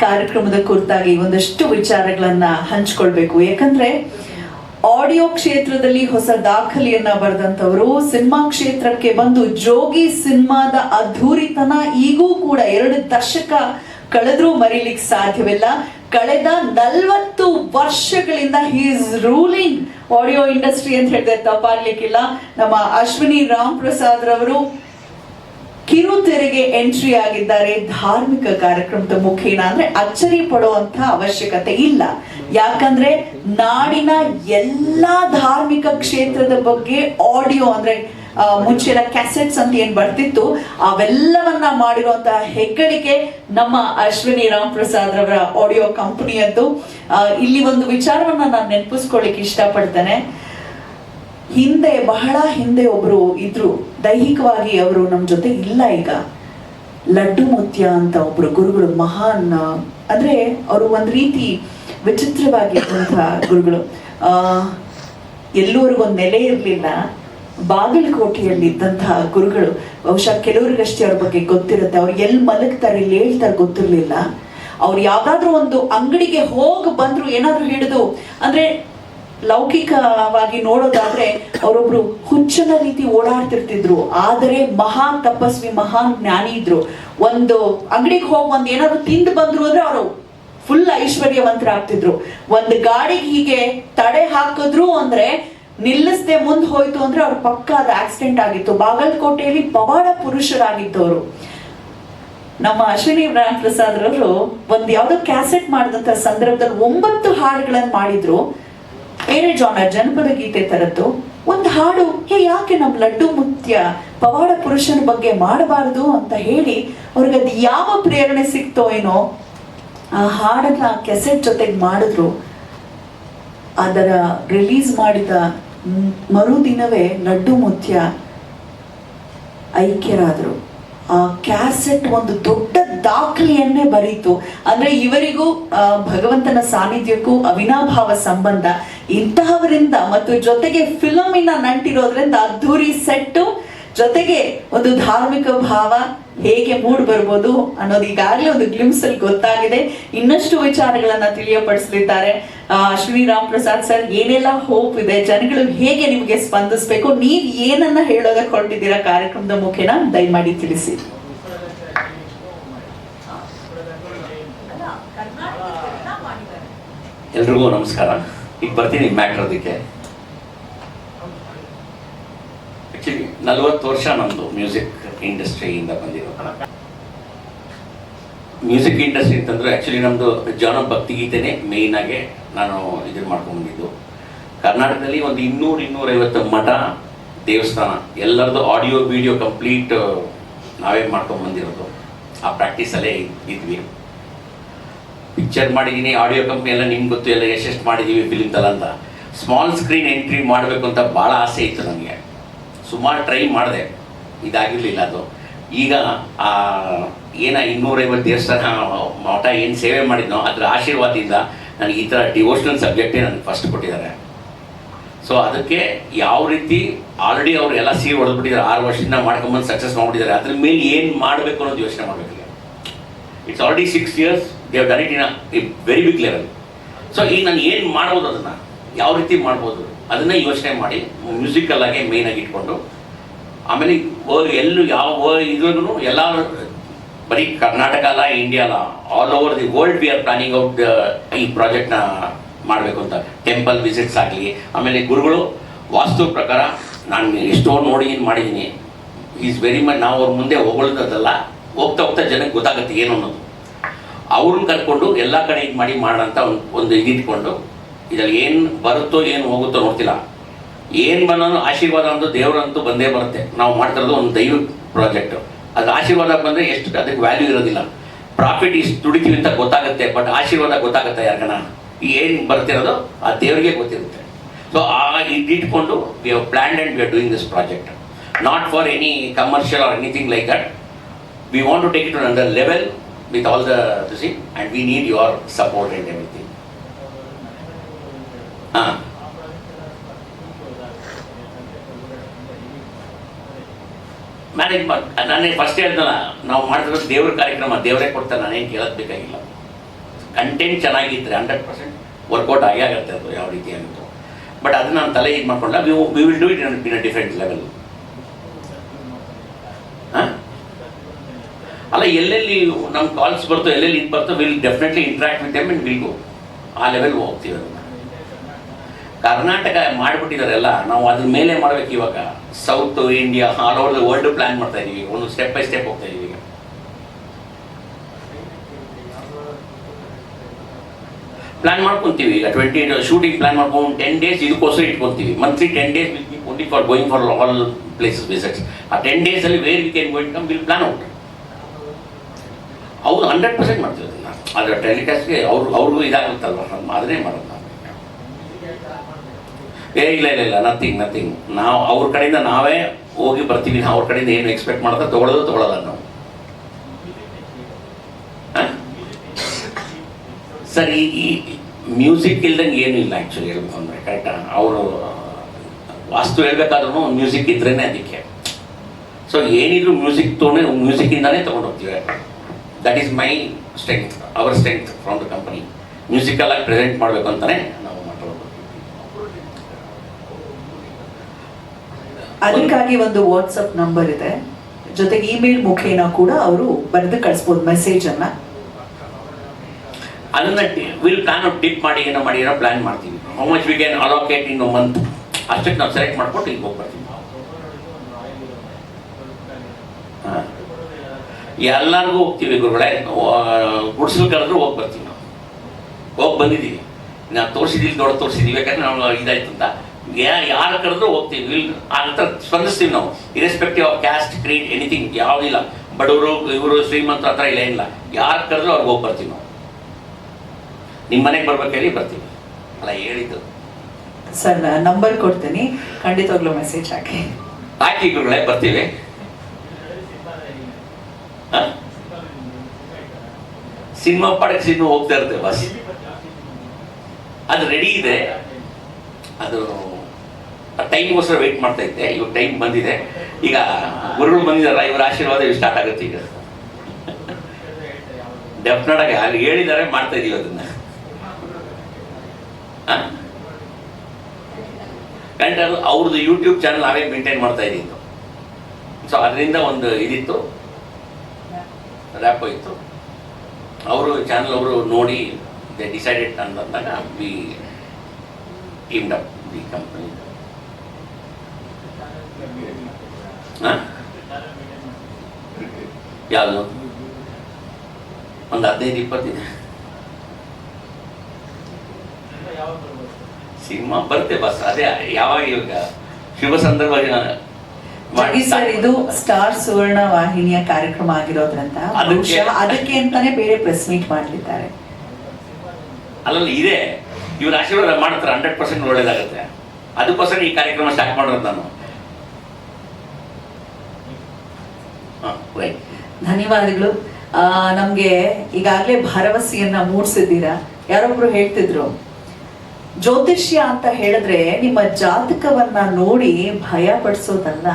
ಕಾರ್ಯಕ್ರಮದ ಕುರಿತಾಗಿ ಒಂದಷ್ಟು ವಿಚಾರಗಳನ್ನ ಹಂಚ್ಕೊಳ್ಬೇಕು. ಯಾಕಂದ್ರೆ ಆಡಿಯೋ ಕ್ಷೇತ್ರದಲ್ಲಿ ಹೊಸ ದಾಖಲೆಯನ್ನ ಬರೆದಂತವರು ಸಿನಿಮಾ ಕ್ಷೇತ್ರಕ್ಕೆ ಬಂದು ಜೋಗಿ ಸಿನಿಮಾದ ಅದ್ಧೂರಿತನ ಈಗೂ ಕೂಡ ಎರಡು ದಶಕ ಕಳೆದ್ರೂ ಮರೀಲಿಕ್ಕೆ ಸಾಧ್ಯವಿಲ್ಲ. ಕಳೆದ ನಲ್ವತ್ತು ವರ್ಷಗಳಿಂದ ಇಸ್ ರೂಲಿಂಗ್ ಆಡಿಯೋ ಇಂಡಸ್ಟ್ರಿ ಅಂತ ಹೇಳಿದ್ರೆ ತಪ್ಪಾಗ್ಲಿಕ್ಕಿಲ್ಲ. ನಮ್ಮ ಅಶ್ವಿನಿ ರಾಮ್ ಪ್ರಸಾದ್ ರವರು ಕಿರುತೆರೆಗೆ ಎಂಟ್ರಿ ಆಗಿದ್ದಾರೆ. ಧಾರ್ಮಿಕ ಕಾರ್ಯಕ್ರಮದ ಮುಖೇನ ಅಂದ್ರೆ ಅಚ್ಚರಿ ಪಡುವಂತ ಅವಶ್ಯಕತೆ ಇಲ್ಲ. ಯಾಕಂದ್ರೆ ನಾಡಿನ ಎಲ್ಲಾ ಧಾರ್ಮಿಕ ಕ್ಷೇತ್ರದ ಬಗ್ಗೆ ಆಡಿಯೋ ಅಂದ್ರೆ ಮುಂಚೆನ ಮುಂಚೆ ಕ್ಯಾಸೆಟ್ಸ್ ಅಂತ ಏನ್ ಬರ್ತಿತ್ತು, ಅವೆಲ್ಲವನ್ನ ಮಾಡಿರುವಂತಹ ಹೆಗ್ಗಳಿಕೆ ನಮ್ಮ ಅಶ್ವಿನಿ ರಾಮ್ ಪ್ರಸಾದ್ ರವರ ಆಡಿಯೋ ಕಂಪನಿಯದ್ದು ಇಲ್ಲಿ ಒಂದು ವಿಚಾರವನ್ನ ನಾನು ನೆನಪಿಸ್ಕೊಳ್ಳಿಕ್ಕೆ ಇಷ್ಟಪಡ್ತೇನೆ. ಹಿಂದೆ, ಬಹಳ ಹಿಂದೆ ಒಬ್ರು ಇದ್ರು. ದೈಹಿಕವಾಗಿ ಅವರು ನಮ್ಮ ಜೊತೆ ಇಲ್ಲ ಈಗ. ಲಡ್ಡು ಮುತ್ಯ ಅಂತ ಒಬ್ರು ಗುರುಗಳು, ಮಹಾನ್, ಅಂದ್ರೆ ಅವರು ಒಂದ್ ರೀತಿ ವಿಚಿತ್ರವಾಗಿರುವಂತಹ ಗುರುಗಳು. ಆ ನೆಲೆ ಇರಲಿಲ್ಲ. ಬಾಗಲಕೋಟೆಯಲ್ಲಿ ಇದ್ದಂತಹ ಗುರುಗಳು. ಬಹುಶಃ ಕೆಲವರಿಗಷ್ಟೇ ಅವ್ರ ಬಗ್ಗೆ ಗೊತ್ತಿರುತ್ತೆ. ಅವ್ರು ಎಲ್ಲಿ ಮಲಗ್ತಾರೆ ಇಲ್ಲಿ ಹೇಳ್ತಾರೆ ಗೊತ್ತಿರ್ಲಿಲ್ಲ. ಅವ್ರು ಯಾವ್ದಾದ್ರು ಒಂದು ಅಂಗಡಿಗೆ ಹೋಗಿ ಬಂದ್ರು ಏನಾದ್ರು ಹಿಡಿದು, ಅಂದ್ರೆ ಲೌಕಿಕವಾಗಿ ನೋಡೋದಾದ್ರೆ ಅವರೊಬ್ರು ಹುಚ್ಚನ ರೀತಿ ಓಡಾಡ್ತಿರ್ತಿದ್ರು. ಆದರೆ ಮಹಾನ್ ತಪಸ್ವಿ, ಮಹಾನ್ ಜ್ಞಾನಿ ಇದ್ರು. ಒಂದು ಅಂಗಡಿಗೆ ಹೋಗಿ ಒಂದ್ ಏನಾದ್ರು ತಿಂದು ಬಂದ್ರು ಅಂದ್ರೆ ಅವರು ಫುಲ್ ಐಶ್ವರ್ಯವಂತರಾಗ್ತಿದ್ರು. ಒಂದು ಗಾಡಿಗೆ ಹೀಗೆ ತಡೆ ಹಾಕಿದ್ರು ಅಂದ್ರೆ ನಿಲ್ಲಿಸದೆ ಮುಂದೆ ಹೋಯ್ತು ಅಂದ್ರೆ ಅವ್ರ ಪಕ್ಕ ಅದು ಆಕ್ಸಿಡೆಂಟ್ ಆಗಿತ್ತು. ಬಾಗಲಕೋಟೆಯಲ್ಲಿ ಪವಾಡ ಪುರುಷರಾಗಿದ್ದವರು. ನಮ್ಮ ಅಶ್ವಿನಿ ರಾಮ್ ಪ್ರಸಾದ್ ರವರು ಒಂದ್ ಯಾವ್ದೋ ಕ್ಯಾಸೆಟ್ ಮಾಡಿದಂತ ಸಂದರ್ಭದಲ್ಲಿ ಒಂಬತ್ತು ಹಾಡುಗಳನ್ನ ಮಾಡಿದ್ರು. ಬೇರೆ ಜನಪದ ಗೀತೆ ತರದ್ದು. ಒಂದು ಹಾಡು, ಹೇ, ಯಾಕೆ ನಮ್ ಲಡ್ಡು ಮುತ್ಯ ಪವಾಡ ಪುರುಷನ ಬಗ್ಗೆ ಮಾಡಬಾರದು ಅಂತ ಹೇಳಿ ಅವ್ರಿಗೆ ಅದು ಯಾವ ಪ್ರೇರಣೆ ಸಿಕ್ತೋ ಏನೋ, ಆ ಹಾಡನ್ನ ಕೆಸೆಟ್ ಜೊತೆಗೆ ಮಾಡಿದ್ರು. ಅದರ ರಿಲೀಸ್ ಮಾಡಿದ ಮರುದಿನವೇ ಲಡ್ಡು ಮುತ್ಯ ಐಕ್ಯರಾದರು. ಆ ಕ್ಯಾಸೆಟ್ ಒಂದು ದೊಡ್ಡ ದಾಖಲೆಯನ್ನೇ ಬರೀತು. ಅಂದ್ರೆ ಇವರಿಗೂ ಭಗವಂತನ ಸಾನ್ನಿಧ್ಯಕ್ಕೂ ಅವಿನಾಭಾವ ಸಂಬಂಧ. ಇಂತಹವರಿಂದ ಮತ್ತು ಜೊತೆಗೆ ಫಿಲಮಿನ ನಂಟಿರೋದ್ರಿಂದ ಅದ್ಧೂರಿ ಸೆಟ್ಟು ಜೊತೆಗೆ ಒಂದು ಧಾರ್ಮಿಕ ಭಾವ ಹೇಗೆ ಮೂಡ್ ಬರ್ಬೋದು ಅನ್ನೋದು ಈಗಾಗಲೇ ಒಂದು ಗ್ಲಿಮ್ಸ್ ಅಲ್ಲಿ ಗೊತ್ತಾಗಿದೆ. ಇನ್ನಷ್ಟು ವಿಚಾರಗಳನ್ನ ತಿಳಿಯಪಡಿಸಲಿದ್ದಾರೆ. ಆ, ಅಶ್ವಿನಿ ರಾಮ್ ಪ್ರಸಾದ್ ಸರ್ ಏನೆಲ್ಲ ಹೋಪ್ ಇದೆ? ಜನಗಳು ಹೇಗೆ ನಿಮಗೆ ಸ್ಪಂದಿಸ್ಬೇಕು? ನೀವ್ ಏನನ್ನ ಹೇಳೋದಕ್ಕೆ ಹೊರಟಿದ್ದೀರಾ ಕಾರ್ಯಕ್ರಮದ ಮುಖೇನ? ದಯಮಾಡಿ ತಿಳಿಸಿ. ಎಲ್ರಿಗೂ ನಮಸ್ಕಾರ. ಈಗ ಬರ್ತೀನಿ ಮ್ಯಾಟ್ರದಕ್ಕೆ ಆ್ಯಕ್ಚುಲಿ ನಲ್ವತ್ತು ವರ್ಷ ನಮ್ಮದು ಮ್ಯೂಸಿಕ್ ಇಂಡಸ್ಟ್ರಿಯಿಂದ ಬಂದಿರೋದು ಮ್ಯೂಸಿಕ್ ಇಂಡಸ್ಟ್ರಿ ಅಂತಂದ್ರೆ ಆ್ಯಕ್ಚುಲಿ ನಮ್ಮದು ಜಾನ ಭಕ್ತಿಗೀತೆನೇ ಮೇಯ್ನಾಗೆ ನಾನು ಇದನ್ನು ಮಾಡ್ಕೊಂಡಿದ್ದು ಕರ್ನಾಟಕದಲ್ಲಿ ಒಂದು ಇನ್ನೂರು ಇನ್ನೂರೈವತ್ತು ಮಠ, ದೇವಸ್ಥಾನ, ಎಲ್ಲರದ್ದು ಆಡಿಯೋ ವಿಡಿಯೋ ಕಂಪ್ಲೀಟ್ ನಾವೇ ಮಾಡ್ಕೊಂಡ್ಬಂದಿರೋದು. ಆ ಪ್ರಾಕ್ಟೀಸಲ್ಲೇ ಇದ್ವಿ. ಪಿಕ್ಚರ್ ಮಾಡಿದ್ದೀನಿ ಆಡಿಯೋ ಕಂಪ್ನಿ ಎಲ್ಲ ನಿಮ್ಗೆ ಗೊತ್ತು, ಎಲ್ಲ ಎಷ್ಟೆಷ್ಟು ಮಾಡಿದ್ದೀವಿ ಫಿಲಿಮ್ದಲ್ಲ ಅಂತ. ಸ್ಮಾಲ್ ಸ್ಕ್ರೀನ್ ಎಂಟ್ರಿ ಮಾಡಬೇಕು ಅಂತ ಭಾಳ ಆಸೆ ಇತ್ತು ನನಗೆ ಸುಮಾರು ಟ್ರೈ ಮಾಡಿದೆ. ಇದಾಗಿರಲಿಲ್ಲ ಅದು. ಈಗ, ಆ, ಏನ ಇನ್ನೂರೈವತ್ತು ದೇವಸ್ಥಾನ, ಮಠ ಏನು ಸೇವೆ ಮಾಡಿದ್ನೋ, ಅದರ ಆಶೀರ್ವಾದದಿಂದ ನನಗೆ ಈ ಥರ ಡಿವೋಷನಲ್ ಸಬ್ಜೆಕ್ಟೇ ನನಗೆ ಫಸ್ಟ್ ಕೊಟ್ಟಿದ್ದಾರೆ. ಸೊ ಅದಕ್ಕೆ ಯಾವ ರೀತಿ ಆಲ್ರೆಡಿ ಅವರು ಎಲ್ಲ ಸೀರೆ ಹೊಡೆದ್ಬಿಟ್ಟಿದ್ದಾರೆ, ಆರು ವರ್ಷದಿಂದ ಮಾಡ್ಕೊಂಬಂದು ಸಕ್ಸಸ್ ಮಾಡ್ಬಿಟ್ಟಿದ್ದಾರೆ, ಅದ್ರ ಮೇಲೆ ಏನು ಮಾಡಬೇಕು ಅನ್ನೋದು ಯೋಚನೆ ಮಾಡಬೇಕು it's already six years they done it in a very big level so ಈಗ ನಾನು ಏನು ಮಾಡ್ಬೋದು ಅದನ್ನು? ಯಾವ ರೀತಿ ಮಾಡ್ಬೋದು? ಅದನ್ನೇ ಯೋಚನೆ ಮಾಡಿ ಮ್ಯೂಸಿಕಲ್ಲಾಗೆ ಮೇಯ್ನಾಗಿ ಇಟ್ಕೊಂಡು, ಆಮೇಲೆ ಎಲ್ಲೂ ಯಾವ ವ- ಇದ್ರೂ ಎಲ್ಲ, ಬರೀ ಕರ್ನಾಟಕ ಅಲ್ಲ ಇಂಡಿಯಾ ಅಲ್ಲ all over the world we are planning out ಈ ಪ್ರಾಜೆಕ್ಟ್ನ ಮಾಡಬೇಕು ಅಂತ. ಟೆಂಪಲ್ ವಿಸಿಟ್ಸ್ ಆಗಲಿ, ಆಮೇಲೆ ಗುರುಗಳು, ವಾಸ್ತು ಪ್ರಕಾರ ನಾನು ಎಷ್ಟೋ ನೋಡಿ ಮಾಡಿದ್ದೀನಿ ಈಸ್ ವೆರಿ ಮಚ್ ನಾವು ಅವ್ರ ಮುಂದೆ ಹೊಗಳೋದಲ್ಲ ಹೋಗ್ತಾ ಹೋಗ್ತಾ ಜನಕ್ಕೆ ಗೊತ್ತಾಗುತ್ತೆ ಏನು ಅನ್ನೋದು. ಅವ್ರನ್ನ ಕರ್ಕೊಂಡು ಎಲ್ಲ ಕಡೆ ಇದು ಮಾಡಿ ಮಾಡೋಣ ಒಂದು ಒಂದು ಇದಿಟ್ಕೊಂಡು ಇದ್ರಲ್ಲಿ ಏನು ಬರುತ್ತೋ ಏನು ಹೋಗುತ್ತೋ ನೋಡ್ತಿಲ್ಲ. ಏನು ಬಂದೋ ಆಶೀರ್ವಾದ ಅಂತೂ ದೇವರಂತೂ ಬಂದೇ ಬರುತ್ತೆ. ನಾವು ಮಾಡ್ತಿರೋದು ಒಂದು ದೈವ ಪ್ರಾಜೆಕ್ಟ್. ಅದು ಆಶೀರ್ವಾದ ಬಂದರೆ ಎಷ್ಟು ಅದಕ್ಕೆ ವ್ಯಾಲ್ಯೂ ಇರೋದಿಲ್ಲ. ಪ್ರಾಫಿಟ್ ಇಷ್ಟು ದುಡಿತೀವಿ ಅಂತ ಗೊತ್ತಾಗುತ್ತೆ ಬಟ್ ಆಶೀರ್ವಾದ ಗೊತ್ತಾಗುತ್ತೆ ಯಾರ್ಗನ? ಏನು ಬರ್ತಿರೋದು ಆ ದೇವರಿಗೆ ಗೊತ್ತಿರುತ್ತೆ. ಸೊ ಆ ಇದಿಟ್ಕೊಂಡು we have planned and we are doing this project not for any commercial or anything like that we want to take it under another level. With all the you see, and we need your support and everything. Ah. Manage ಮಾಡಿ ನಾನೇ first ಹೇಳ್ತಾನ ನಾವು ಮಾಡ್ತಿರೋದು ದೇವ್ರ ಕಾರ್ಯಕ್ರಮ ದೇವರೇ ಕೊಡ್ತಾರೆ ನಾನೇನು ಕೇಳೋದು ಬೇಕಾಗಿಲ್ಲ ಕಂಟೆಂಟ್ ಚೆನ್ನಾಗಿದ್ರೆ ಹಂಡ್ರೆಡ್ ಪರ್ಸೆಂಟ್ ವರ್ಕೌಟ್ ಆಗೇ ಆಗುತ್ತೆ ಅದು ಯಾವ ರೀತಿ ಅನ್ನೋದು ಬಟ್ ಅದನ್ನ ನಾನು ತಲೆ ಇದು ಮಾಡ್ಕೊಂಡ we will do it in different level ಅಲ್ಲ, ಎಲ್ಲೆಲ್ಲಿ ನಮ್ಮ ಕಾಲ್ಸ್ ಬರ್ತೋ, ಎಲ್ಲೆಲ್ಲಿ ಇದು ಬರ್ತೋ will definitely interact with them and will go ಆ ಲೆವೆಲ್ ಹೋಗ್ತೀವಿ ಅದನ್ನು. ಕರ್ನಾಟಕ ಮಾಡಿಬಿಟ್ಟಿದಾರೆಲ್ಲ, ನಾವು ಅದ್ರ ಮೇಲೆ ಮಾಡ್ಬೇಕು ಇವಾಗ. South India all over the world plan ಮಾಡ್ತಾ ಇದೀವಿ. ಒಂದು ಸ್ಟೆಪ್ ಬೈ ಸ್ಟೆಪ್ ಹೋಗ್ತಾ ಇದೀವಿ ಪ್ಲಾನ್ ಮಾಡ್ಕೊಂತೀವಿ ಈಗ. ಟ್ವೆಂಟಿ ಶೂಟಿಂಗ್ ಪ್ಲಾನ್ ಮಾಡ್ಕೊಂಡು ಟೆನ್ ಡೇಸ್ ಇದಕ್ಕೋಸ್ಕರ ಇಟ್ಕೊತೀವಿ. Monthly ten days only for going for all places visits ಆ ಟೆನ್ ಡೇಸಲ್ಲಿ where we can going come will plan out hundred percent ಮಾಡ್ತೀವಿ ಅದನ್ನ ಅದರ ಟೆಲಿಕಾಸ್ಟ್ಗೆ ಅವ್ರು ಅವ್ರಿಗೂ ಇದಾಗುತ್ತಲ್ವ? ನಮ್ಮ ಅದನ್ನೇ ಮಾಡೋದು ಏ, ಇಲ್ಲ ಇಲ್ಲ ಇಲ್ಲ ನಥಿಂಗ್ ನಥಿಂಗ್ ನಾವು ಅವ್ರ ಕಡೆಯಿಂದ ನಾವೇ ಹೋಗಿ ಬರ್ತೀವಿ. ನಾವು ಅವ್ರ ಕಡೆಯಿಂದ ಏನು ಎಕ್ಸ್ಪೆಕ್ಟ್ ಮಾಡ್ತಾರೆ ತೊಗೊಳೋದು ತೊಗೊಳಲ್ಲ ನಾವು? ಸರ್, ಈ ಈ ಮ್ಯೂಸಿಕ್ ಇಲ್ದಂಗೆ ಏನೂ ಇಲ್ಲ ಆ್ಯಕ್ಚುಲಿ ಹೇಳ್ಬೇಕು ಅಂದರೆ ಕರೆಕ್ಟಾ ಅವರು, ವಾಸ್ತು ಹೇಳ್ಬೇಕಾದ್ರೂ ಮ್ಯೂಸಿಕ್ ಇದ್ರೇ ಅದಕ್ಕೆ. ಸೊ ಏನಿದ್ರು ಮ್ಯೂಸಿಕ್ ತೊಗೊಂಡೆ ಮ್ಯೂಸಿಕ್ಕಿಂದಾನೇ ತೊಗೊಂಡು ಹೋಗ್ತೀವಿ that is my strength our strength from the company musical ಆಗಿ ಪ್ರೆಸೆಂಟ್ ಮಾಡಬೇಕು ಅಂತಲೇ ನಾವು ಮಾತಾಡೋದು ಅದಕ್ಕಾಗಿ ಒಂದು ವಾಟ್ಸಪ್ ನಂಬರ್ ಇದೆ. ಜೊತೆಗೆ ಇಮೇಲ್ ಮುಖೇನ ಕೂಡ ಅವರು ಬರೆದು ಕಳಿಸ್ಬೋದು ಮೆಸೇಜ್ ಅನ್ನ. ಅದನ್ನ ವಿಲ್ ಪ್ಲಾನ್ ಡಿಪ್ ಮಾಡಿ ಏನೋ ಮಾಡಿ ಏನೋ ಪ್ಲಾನ್ ಮಾಡ್ತೀವಿ. How much we can allocate in month ಅಷ್ಟಕ್ಕೆ ನಾವು ಸೆಲೆಕ್ಟ್ ಮಾಡ್ಕೊಂಡು ಇಲ್ಲಿ ಹೋಗಿ ಬರ್ತೀವಿ ಹಾ. ಎಲ್ಲರಿಗೂ ಹೋಗ್ತೀವಿ ಗುರುಗಳೇ. ಗುಡ್ಸಲ್ ಕರೆದ್ರು ಹೋಗಿ ಬರ್ತೀವಿ ನಾವು. ಹೋಗಿ ಬಂದಿದ್ದೀವಿ. ನಾವು ತೋರಿಸಿದ್ದೀವಿ ದೊಡ್ಡ ತೋರಿಸಿದ್ದೀವಿ ಯಾಕಂದ್ರೆ ನಾವು ಇದಾಯ್ತು ಅಂತ. ಯಾರು ಕರೆದ್ರೂ ಹೋಗ್ತೀವಿ. ಆ ನಂತರ ಸ್ಪಂದಿಸ್ತೀವಿ ನಾವು. Irrespective of caste creed anything ಯಾವುದಿಲ್ಲ ಬಡವರು ಇವರು ಶ್ರೀಮಂತರ ಹತ್ರ ಇಲ್ಲ ಏನಿಲ್ಲ. ಯಾರು ಕರೆದ್ರೂ ಅವ್ರಿಗೆ ಹೋಗಿ ಬರ್ತೀವಿ ನಾವು. ನಿಮ್ಮ ಮನೆಗೆ ಬರ್ಬೇಕಾದ್ರೆ ಬರ್ತೀವಿ. ಅಲ್ಲ ಹೇಳಿದ್ದು. ಸರ್ ನಂಬರ್ ಕೊಡ್ತೀನಿ. ಖಂಡಿತವಾಗ್ಲೂ ಮೆಸೇಜ್ ಹಾಕಿ. ಹಾಕಿ ಗುರುಗಳೇ ಬರ್ತೀವಿ? ಸಿನಿಮಾ ಪಡಕ್ಕೆ ಸಿನಿಮಾ ಹೋಗ್ತಾ ಇರ್ತೇವೆ, ಬಸ್. ಅದು ರೆಡಿ ಇದೆ. ಅದು ಟೈಮ್ಗೋಸ್ಕರ ವೆಯ್ಟ್ ಮಾಡ್ತಾ ಇದ್ದೆ. ಇವಾಗ ಟೈಮ್ ಬಂದಿದೆ. ಈಗ ಗುರುಗಳು ಬಂದಿದ್ದಾರೆ ಇವರ ಆಶೀರ್ವಾದ ಸ್ಟಾರ್ಟ್ ಆಗುತ್ತೆ ಈಗ. ಡೆಫಿನೆಟ್ ಆಗಿ ಅಲ್ಲಿ ಹೇಳಿದ್ದಾರೆ, ಮಾಡ್ತಾ ಇದೀವಿ ಅದನ್ನ. ಕಂಡು ಅವ್ರದ್ದು ಯೂಟ್ಯೂಬ್ ಚಾನಲ್ ನಾವೇ ಮೇಂಟೈನ್ ಮಾಡ್ತಾ ಇದ್ದಿದ್ದು ಸೊ ಅದರಿಂದ ಒಂದು ಇದಿತ್ತು. ರ್ಯಾಪ್ ಇತ್ತು ಅವರು ಚಾನಲ್ ಅವರು ನೋಡಿ ದೇ ಡಿಸೈಡೆಡ್ ಅಂದಾಗ we teamed up the company ಯಾವುದು? ಒಂದು ಹದಿನೈದು ಇಪ್ಪತ್ತಿದೆ ಸಿನಿಮಾ ಬರುತ್ತೆ ಬಸ್ ಅದೇ, ಯಾವಾಗ ಇವಾಗ? ಶುಭ ಸಂದರ್ಭ ಜಗಿ ಸರ್ ಇದು ಸ್ಟಾರ್ ಸುವರ್ಣ ವಾಹಿನಿಯ ಕಾರ್ಯಕ್ರಮ ಆಗಿರೋದ್ರಂತ. ಅದಕ್ಕೆ- ಬಹುಶಃ ಅದಕ್ಕೆ ಅಂತಾನೆ ಬೇರೆ ಪ್ರೆಸ್ ಮೀಟ್ ಮಾಡಲಿದ್ದಾರೆ ಅಲ್ಲಲ್ಲಿ ಇದೆ. ಇವ್ರ ಆಶೀರ್ವಾದ ಮಾಡ್ತಾರೆ ಹಂಡ್ರೆಡ್ ಪರ್ಸೆಂಟ್ ಒಳ್ಳೇದಾಗುತ್ತೆ. ಅದಕ್ಕೋಸ್ಕರ ಈ ಕಾರ್ಯಕ್ರಮ ಸ್ಟಾರ್ಟ್ ಮಾಡೋದು ನಾನು. ಧನ್ಯವಾದಗಳು. ನಮ್ಗೆ ಈಗಾಗಲೇ ಭರವಸೆಯನ್ನ ಮೂಡಿಸಿದ್ದೀರಾ? ಯಾರೊಬ್ರು ಹೇಳ್ತಿದ್ರು? ಜ್ಯೋತಿಷ್ಯ ಅಂತ ಹೇಳಿದ್ರೆ ನಿಮ್ಮ ಜಾತಕವನ್ನ ನೋಡಿ ಭಯ ಪಡಿಸೋದಲ್ಲ.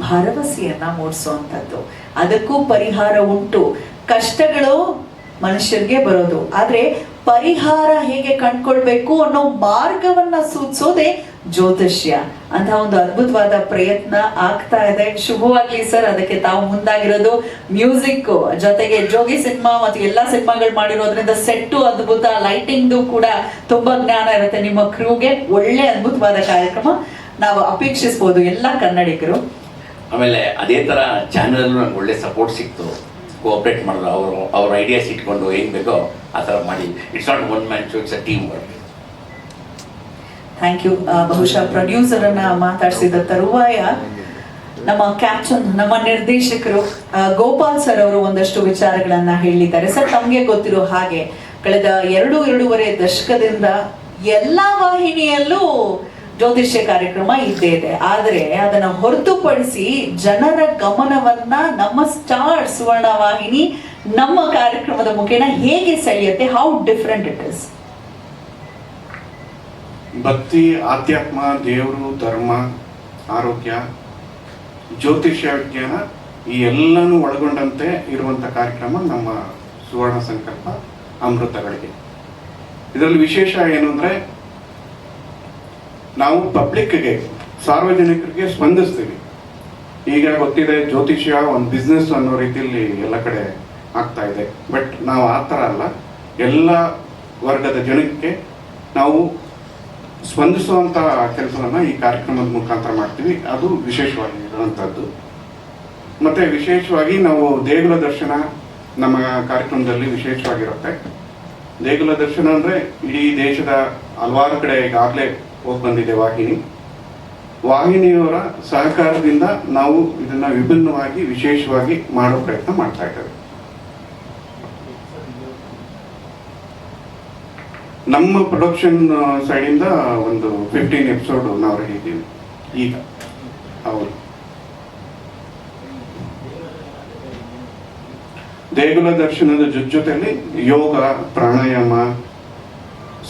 ಭರವಸೆಯನ್ನ ಮೂಡಿಸುವಂಥದ್ದು ಅದಕ್ಕೂ ಪರಿಹಾರ ಉಂಟು. ಕಷ್ಟಗಳು ಮನುಷ್ಯರಿಗೆ ಬರೋದು. ಆದ್ರೆ ಪರಿಹಾರ ಹೇಗೆ ಕಂಡ್ಕೊಳ್ಬೇಕು ಅನ್ನೋ ಮಾರ್ಗವನ್ನ ಸೂಚಿಸೋದೇ ಜ್ಯೋತಿಷ್ಯ. ಅಂತ ಒಂದು ಅದ್ಭುತವಾದ ಪ್ರಯತ್ನ ಆಗ್ತಾ ಇದೆ. ಶುಭವಾಗ್ಲಿ ಸರ್. ಅದಕ್ಕೆ ತಾವು ಮುಂದಾಗಿರೋದು ಮ್ಯೂಸಿಕ್ ಜೊತೆಗೆ ಜೋಗಿ ಸಿನಿಮಾ ಮತ್ತು ಎಲ್ಲಾ ಸಿನಿಮಾಗಳು ಮಾಡಿರೋದ್ರಿಂದ ಸೆಟ್ಟು ಅದ್ಭುತ, ಲೈಟಿಂಗ್ದು ಕೂಡ ತುಂಬಾ ಜ್ಞಾನ ಇರುತ್ತೆ. ನಿಮ್ಮ ಕ್ರೂಗೆ ಒಳ್ಳೆ ಅದ್ಭುತವಾದ ಕಾರ್ಯಕ್ರಮ ನಾವು ಅಪೇಕ್ಷಿಸ್ಬೋದು ಎಲ್ಲ ಕನ್ನಡಿಗರು. ಆಮೇಲೆ ಅದೇ ಥರ ಚಾನಲಲ್ಲೂ ನಂಗೆ ಒಳ್ಳೆ ಸಪೋರ್ಟ್ ಸಿಕ್ತು. ಕೋಆಪ್ರೇಟ್ ಮಾಡಿದ್ರು. ಅವರು, ಅವ್ರ ಐಡಿಯಾಸ್ ಇಟ್ಕೊಂಡು ಏನು ಬೇಕೋ ಆ ಥರ ಮಾಡಿ. It's not one man show it's a team work thank you ಬಹುಶಃ ಪ್ರೊಡ್ಯೂಸರ್ ಅನ್ನ ಮಾತಾಡಿಸಿದ ತರುವಾಯ ನಮ್ಮ ಕ್ಯಾಪ್ಷನ್ ನಮ್ಮ ನಿರ್ದೇಶಕರು ಗೋಪಾಲ್ ಸರ್ ಅವರು ಒಂದಷ್ಟು ವಿಚಾರಗಳನ್ನ ಹೇಳಿದ್ದಾರೆ. ಸರ್ ತಮಗೆ ಗೊತ್ತಿರೋ ಹಾಗೆ, ಕಳೆದ ಎರಡು, ಎರಡೂವರೆ ದಶಕದಿಂದ ಎಲ್ಲಾ ವಾಹಿನಿಯಲ್ಲೂ ಜ್ಯೋತಿಷ್ಯ ಕಾರ್ಯಕ್ರಮ ಇದ್ದೇ ಇದೆ. ಆದರೆ ಅದನ್ನ ಹೊರತುಪಡಿಸಿ ಜನರ ಗಮನವನ್ನ ನಮ್ಮ ಸ್ಟಾರ್ ಸುವರ್ಣ ವಾಹಿನಿ ನಮ್ಮ ಕಾರ್ಯಕ್ರಮದ ಮುಖೇನ ಹೇಗೆ ಸೆಳೆಯುತ್ತೆ? ಹೌ ಡಿಫ್ರೆಂಟ್ ಇಟ್ ಇಸ್ ಭಕ್ತಿ, ಆಧ್ಯಾತ್ಮ, ದೇವರು, ಧರ್ಮ, ಆರೋಗ್ಯ, ಜ್ಯೋತಿಷ್ಯ ವಿಜ್ಞಾನ ಈ ಎಲ್ಲನೂ ಒಳಗೊಂಡಂತೆ ಇರುವಂಥ ಕಾರ್ಯಕ್ರಮ ನಮ್ಮ ಸುವರ್ಣ ಸಂಕಲ್ಪ ಅಮೃತಗಳಿಗೆ. ಇದರಲ್ಲಿ ವಿಶೇಷ ಏನು ಅಂದರೆ ನಾವು ಪಬ್ಲಿಕ್ಗೆ ಸಾರ್ವಜನಿಕರಿಗೆ ಸ್ಪಂದಿಸ್ತೀವಿ. ಈಗ ಗೊತ್ತಿದೆ, ಜ್ಯೋತಿಷ್ಯ ಒಂದು ಬಿಸ್ನೆಸ್ ಅನ್ನೋ ರೀತಿಯಲ್ಲಿ ಎಲ್ಲ ಕಡೆ ಆಗ್ತಾ ಇದೆ. ಬಟ್ ನಾವು ಆ ಥರ ಅಲ್ಲ. ಎಲ್ಲ ವರ್ಗದ ಜನಕ್ಕೆ ನಾವು ಸ್ಪಂದಿಸುವಂಥ ಕೆಲಸವನ್ನು ಈ ಕಾರ್ಯಕ್ರಮದ ಮುಖಾಂತರ ಮಾಡ್ತೀವಿ. ಅದು ವಿಶೇಷವಾಗಿರುವಂಥದ್ದು ಮತ್ತು ವಿಶೇಷವಾಗಿ ನಾವು ದೇಗುಲ ದರ್ಶನ ನಮ್ಮ ಕಾರ್ಯಕ್ರಮದಲ್ಲಿ ವಿಶೇಷವಾಗಿರುತ್ತೆ. ದೇಗುಲ ದರ್ಶನ ಅಂದರೆ ಇಡೀ ದೇಶದ ಹಲವಾರು ಕಡೆ ಈಗಾಗಲೇ ಬಂದಿದೆ ವಾಹಿನಿ. ವಾಹಿನಿಯವರ ಸಹಕಾರದಿಂದ ನಾವು ಇದನ್ನ ವಿಭಿನ್ನವಾಗಿ, ವಿಶೇಷವಾಗಿ ಮಾಡೋ ಪ್ರಯತ್ನ ಮಾಡ್ತಾ ಇದ್ದೇವೆ. ನಮ್ಮ ಪ್ರೊಡಕ್ಷನ್ ಸೈಡಿಂದ ಒಂದು ಫಿಫ್ಟೀನ್ ಎಪಿಸೋಡ್ ನಾವು ರೆಡಿ ಇದ್ದೀವಿ ಈಗ. ಹೌದು. ದೇಗುಲ ದರ್ಶನದ ಜೊತೆ ಜೊತೆಲಿ ಯೋಗ, ಪ್ರಾಣಾಯಾಮ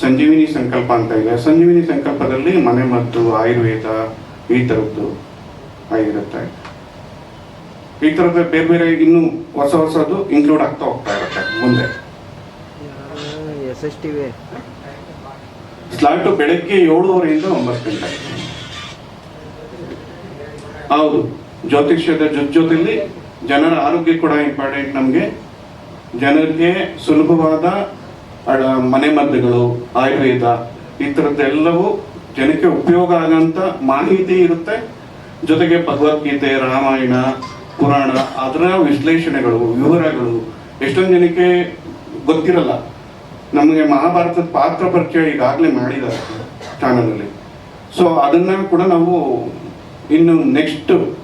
ಸಂಜೀವಿನಿ ಸಂಕಲ್ಪ ಅಂತ ಇದೆ. ಸಂಜೀವಿನಿ ಸಂಕಲ್ಪದಲ್ಲಿ ಮನೆ ಮದ್ದು ಆಯುರ್ವೇದ ಈ ಥರದ್ದು ಆಗಿರುತ್ತೆ. ಈ ಥರದ ಬೇರೆ ಬೇರೆ ಇನ್ನೂ ಹೊಸ ಹೊಸದು ಇನ್ಕ್ಲೂಡ್ ಆಗ್ತಾ ಹೋಗ್ತಾ ಇರುತ್ತೆ ಮುಂದೆ. ಸ್ಲಾಟು ಬೆಳಗ್ಗೆ ಏಳುವರೆಯಿಂದ ಒಂಬತ್ತು ಗಂಟೆ. ಹೌದು ಜ್ಯೋತಿಷ್ಯದ ಜೊತೆ ಜೊತೆಯಲ್ಲಿ ಜನರ ಆರೋಗ್ಯ ಕೂಡ ಇಂಪಾರ್ಟೆಂಟ್ ನಮಗೆ. ಜನರಿಗೆ ಸುಲಭವಾದ ಅಡ- ಮನೆಮದ್ದುಗಳು ಆಯುರ್ವೇದ, ಈ ಥರದ್ದೆಲ್ಲವೂ ಜನಕ್ಕೆ ಉಪಯೋಗ ಆಗಂತ ಮಾಹಿತಿ ಇರುತ್ತೆ. ಜೊತೆಗೆ ಭಗವದ್ಗೀತೆ, ರಾಮಾಯಣ, ಪುರಾಣ, ಅದರ ವಿಶ್ಲೇಷಣೆಗಳು, ವಿವರಗಳು, ಎಷ್ಟೊಂದು ಜನಕ್ಕೆ ಗೊತ್ತಿರಲ್ಲ. ನಮಗೆ ಮಹಾಭಾರತದ ಪಾತ್ರ ಪರಿಚಯ ಈಗಾಗಲೇ ಮಾಡಿದ್ದಾರೆ ಚಾನಲಲ್ಲಿ. ಸೊ ಅದನ್ನ ಕೂಡ ನಾವು ಇನ್ನು ನೆಕ್ಸ್ಟ್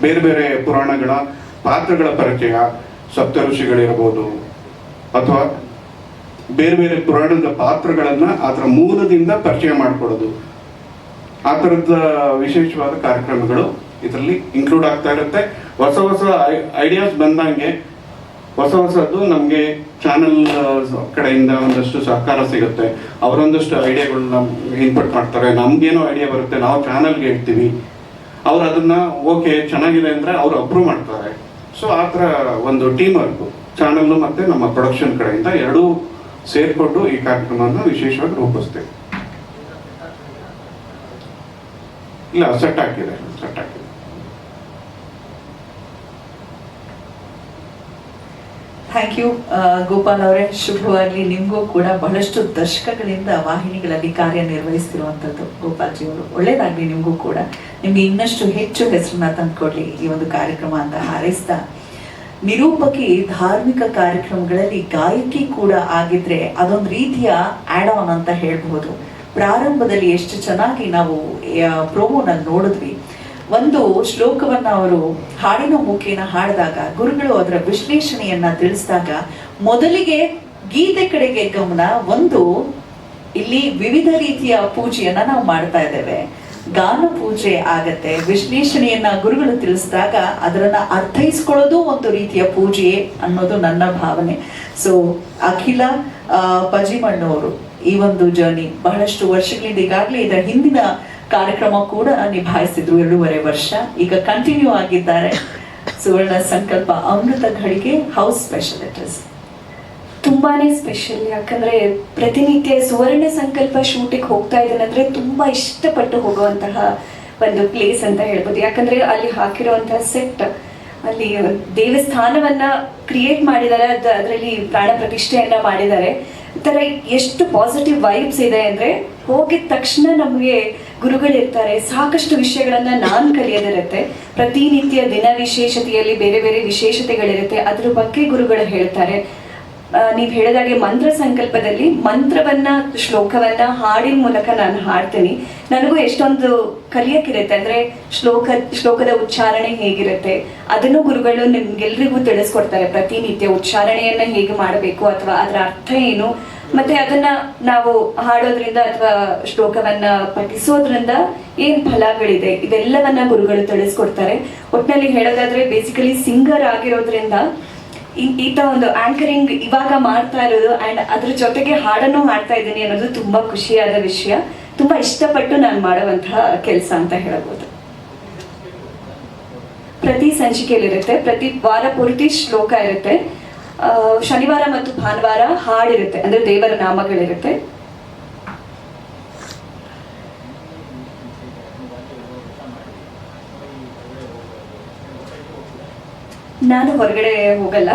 ಬೇರೆ ಬೇರೆ ಪುರಾಣಗಳ ಪಾತ್ರಗಳ ಪರಿಚಯ ಸಪ್ತ ಋಷಿಗಳಿರ್ಬೋದು ಅಥವಾ ಬೇರೆ ಬೇರೆ ಪುರಾಣದ ಪಾತ್ರಗಳನ್ನ ಅದರ ಮೂಲದಿಂದ ಪರಿಚಯ ಮಾಡಿಕೊಡೋದು. ಆ ಥರದ ವಿಶೇಷವಾದ ಕಾರ್ಯಕ್ರಮಗಳು ಇದರಲ್ಲಿ ಇನ್ಕ್ಲೂಡ್ ಆಗ್ತಾ ಇರುತ್ತೆ. ಹೊಸ ಹೊಸ ಐಡಿಯಾಸ್ ಬಂದಂಗೆ ಹೊಸ ಹೊಸದು ನಮಗೆ ಚಾನಲ್ ಕಡೆಯಿಂದ ಒಂದಷ್ಟು ಸಹಕಾರ ಸಿಗುತ್ತೆ. ಅವರೊಂದಷ್ಟು ಐಡಿಯಾಗಳು ನಮ್ಗೆ ಇನ್ಪುಟ್ ಮಾಡ್ತಾರೆ. ನಮಗೇನೋ ಐಡಿಯಾ ಬರುತ್ತೆ, ನಾವು ಚಾನಲ್ಗೆ ಹೇಳ್ತೀವಿ. ಅವ್ರು ಅದನ್ನ ಓಕೆ ಚೆನ್ನಾಗಿದೆ ಅಂದ್ರೆ ಅವ್ರು ಅಪ್ರೂವ್ ಮಾಡ್ತಾರೆ. ಸೊ ಆ ಥರ ಒಂದು ಟೀಮ್ ವರ್ಕು ಚಾನಲ್ಲು ಮತ್ತೆ ನಮ್ಮ ಪ್ರೊಡಕ್ಷನ್ ಕಡೆಯಿಂದ ಎರಡೂ ಸೇರ್ಕೊಂಡು ಈ ಕಾರ್ಯಕ್ರಮವನ್ನು ವಿಶೇಷವಾಗಿ ರೂಪಿಸ್ತೇವೆ. ಇಲ್ಲ ಸೆಟ್ ಹಾಕಿದೆ ಸೆಟ್ ಥ್ಯಾಂಕ್ ಯು ಗೋಪಾಲ್ ಅವರೇ. ಶುಭವಾಗಲಿ ನಿಮಗೂ ಕೂಡ ಬಹಳಷ್ಟು ದಶಕಗಳಿಂದ ವಾಹಿನಿಗಳಲ್ಲಿ ಕಾರ್ಯನಿರ್ವಹಿಸ್ತಿರುವಂಥದ್ದು ಗೋಪಾಲ್ಜಿ ಅವರು ಒಳ್ಳೇದಾಗಲಿ ನಿಮಗೂ ಕೂಡ. ನಿಮ್ಗೆ ಇನ್ನಷ್ಟು ಹೆಚ್ಚು ಹೆಸರನ್ನ ತಂದುಕೊಡ್ಲಿ ಈ ಒಂದು ಕಾರ್ಯಕ್ರಮ ಅಂತ ಹಾರೈಸ್ತಾ ನಿರೂಪಕಿ ಧಾರ್ಮಿಕ ಕಾರ್ಯಕ್ರಮಗಳಲ್ಲಿ ಗಾಯಕಿ ಕೂಡ ಆಗಿದ್ರೆ ಅದೊಂದು ರೀತಿಯ ಆಡ್ ಆನ್ ಅಂತ ಹೇಳ್ಬಹುದು. ಪ್ರಾರಂಭದಲ್ಲಿ ಎಷ್ಟು ಚೆನ್ನಾಗಿ ನಾವು ಪ್ರೋಮೋನ ನೋಡಿದ್ವಿ. ಒಂದು ಶ್ಲೋಕವನ್ನ ಅವರು ಹಾಡಿನ ಮುಖೇನ ಹಾಡಿದಾಗ, ಗುರುಗಳು ಅದರ ವಿಶ್ಲೇಷಣೆಯನ್ನ ತಿಳಿಸಿದಾಗ ಮೊದಲಿಗೆ ಗೀತೆ ಕಡೆಗೆ ಗಮನ, ಒಂದು ಇಲ್ಲಿ ವಿವಿಧ ರೀತಿಯ ಪೂಜೆಯನ್ನ ನಾವು ಮಾಡ್ತಾ ಇದ್ದೇವೆ. ಗಾನ ಪೂಜೆ ಆಗತ್ತೆ. ವಿಶ್ಲೇಷಣೆಯನ್ನ ಗುರುಗಳು ತಿಳಿಸಿದಾಗ ಅದರನ್ನ ಅರ್ಥೈಸ್ಕೊಳ್ಳೋದು ಒಂದು ರೀತಿಯ ಪೂಜೆ ಅನ್ನೋದು ನನ್ನ ಭಾವನೆ. ಸೊ ಅಖಿಲ ಪಜಿಮಣ್ಣು ಅವರು ಈ ಒಂದು ಜರ್ನಿ ಬಹಳಷ್ಟು ವರ್ಷಗಳಿಂದ ಈಗಾಗಲೇ ಇದರ ಹಿಂದಿನ ಕಾರ್ಯಕ್ರಮ ಕೂಡ ನಿಭಾಯಿಸಿದ್ರು ಎರಡೂವರೆ ವರ್ಷ. ಈಗ ಕಂಟಿನ್ಯೂ ಆಗಿದ್ದಾರೆ. ಸುವರ್ಣ ಸಂಕಲ್ಪ ಅಮೃತ ಘಳಿಗೆ ಹೌಸ್ ಸ್ಪೆಷಲ್ ತುಂಬಾನೇ ಸ್ಪೆಷಲ್ ಯಾಕಂದ್ರೆ ಪ್ರತಿನಿತ್ಯ ಸುವರ್ಣ ಸಂಕಲ್ಪ ಶೂಟಿಗೆ ಹೋಗ್ತಾ ಇದ್ದೇನೆ ತುಂಬಾ ಇಷ್ಟಪಟ್ಟು ಹೋಗುವಂತಹ ಒಂದು ಪ್ಲೇಸ್ ಅಂತ ಹೇಳ್ಬೋದು. ಯಾಕಂದ್ರೆ ಅಲ್ಲಿ ಹಾಕಿರುವಂತಹ ಸೆಟ್ ಅಲ್ಲಿ ದೇವಸ್ಥಾನವನ್ನ ಕ್ರಿಯೇಟ್ ಮಾಡಿದ್ದಾರೆ. ಅದು ಅದರಲ್ಲಿ ಪ್ರಾಣ ಪ್ರತಿಷ್ಠೆಯನ್ನ ಮಾಡಿದ್ದಾರೆ. ತರ ಎಷ್ಟು ಪಾಸಿಟಿವ್ ವೈಬ್ಸ್ ಇದೆ ಅಂದ್ರೆ ಹೋಗಿದ ತಕ್ಷಣ ನಮಗೆ ಗುರುಗಳಿರ್ತಾರೆ ಸಾಕಷ್ಟು ವಿಷಯಗಳನ್ನ ನಾನ್ ಕಲಿಯೋದಿರುತ್ತೆ. ಪ್ರತಿನಿತ್ಯ ದಿನ ವಿಶೇಷತೆಯಲ್ಲಿ ಬೇರೆ ಬೇರೆ ವಿಶೇಷತೆಗಳಿರುತ್ತೆ. ಅದ್ರ ಬಗ್ಗೆ ಗುರುಗಳು ಹೇಳ್ತಾರೆ. ನೀವು ಹೇಳಿದಾಗೆ ಮಂತ್ರ ಸಂಕಲ್ಪದಲ್ಲಿ ಮಂತ್ರವನ್ನ, ಶ್ಲೋಕವನ್ನ ಹಾಡಿನ ಮೂಲಕ ನಾನು ಹಾಡ್ತೀನಿ. ನನಗೂ ಎಷ್ಟೊಂದು ಕಲಿಯಕ್ಕಿರುತ್ತೆ. ಅಂದ್ರೆ ಶ್ಲೋಕ, ಶ್ಲೋಕದ ಉಚ್ಚಾರಣೆ ಹೇಗಿರುತ್ತೆ, ಅದನ್ನು ಗುರುಗಳು ನಿಮ್ಗೆಲ್ರಿಗೂ ತಿಳಿಸ್ಕೊಡ್ತಾರೆ. ಪ್ರತಿನಿತ್ಯ ಉಚ್ಚಾರಣೆಯನ್ನ ಹೇಗೆ ಮಾಡಬೇಕು ಅಥವಾ ಅದರ ಅರ್ಥ ಏನು. ಮತ್ತೆ ಅದನ್ನ ನಾವು ಹಾಡೋದ್ರಿಂದ ಅಥವಾ ಶ್ಲೋಕವನ್ನ ಪಠಿಸೋದ್ರಿಂದ ಏನ್ ಫಲಗಳಿದೆ, ಇದೆಲ್ಲವನ್ನ ಗುರುಗಳು ತಿಳಿಸ್ಕೊಡ್ತಾರೆ. ಒಟ್ಟಿನಲ್ಲಿ ಹೇಳೋದಾದ್ರೆ ಬೇಸಿಕಲಿ ಸಿಂಗರ್ ಆಗಿರೋದ್ರಿಂದ ಈತ ಒಂದು ಆಂಕರಿಂಗ್ ಇವಾಗ ಮಾಡ್ತಾ ಇರೋದು ಅಂಡ್ ಅದ್ರ ಜೊತೆಗೆ ಹಾಡನ್ನು ಮಾಡ್ತಾ ಇದ್ದೀನಿ ಅನ್ನೋದು ತುಂಬಾ ಖುಷಿಯಾದ ವಿಷಯ. ತುಂಬಾ ಇಷ್ಟಪಟ್ಟು ನಾನು ಮಾಡುವಂತಹ ಕೆಲಸ ಅಂತ ಹೇಳಬಹುದು ಪ್ರತಿ ಸಂಚಿಕೆಯಲ್ಲಿರುತ್ತೆ, ಪ್ರತಿ ವಾರ ಪೂರ್ತಿ ಶ್ಲೋಕ ಇರುತ್ತೆ. ಶನಿವಾರ ಮತ್ತು ಭಾನುವಾರ ಹಾಡಿರುತ್ತೆ, ಅಂದ್ರೆ ದೇವರ ನಾಮಗಳಿರುತ್ತೆ. ನಾನು ಹೊರಗಡೆ ಹೋಗಲ್ಲ.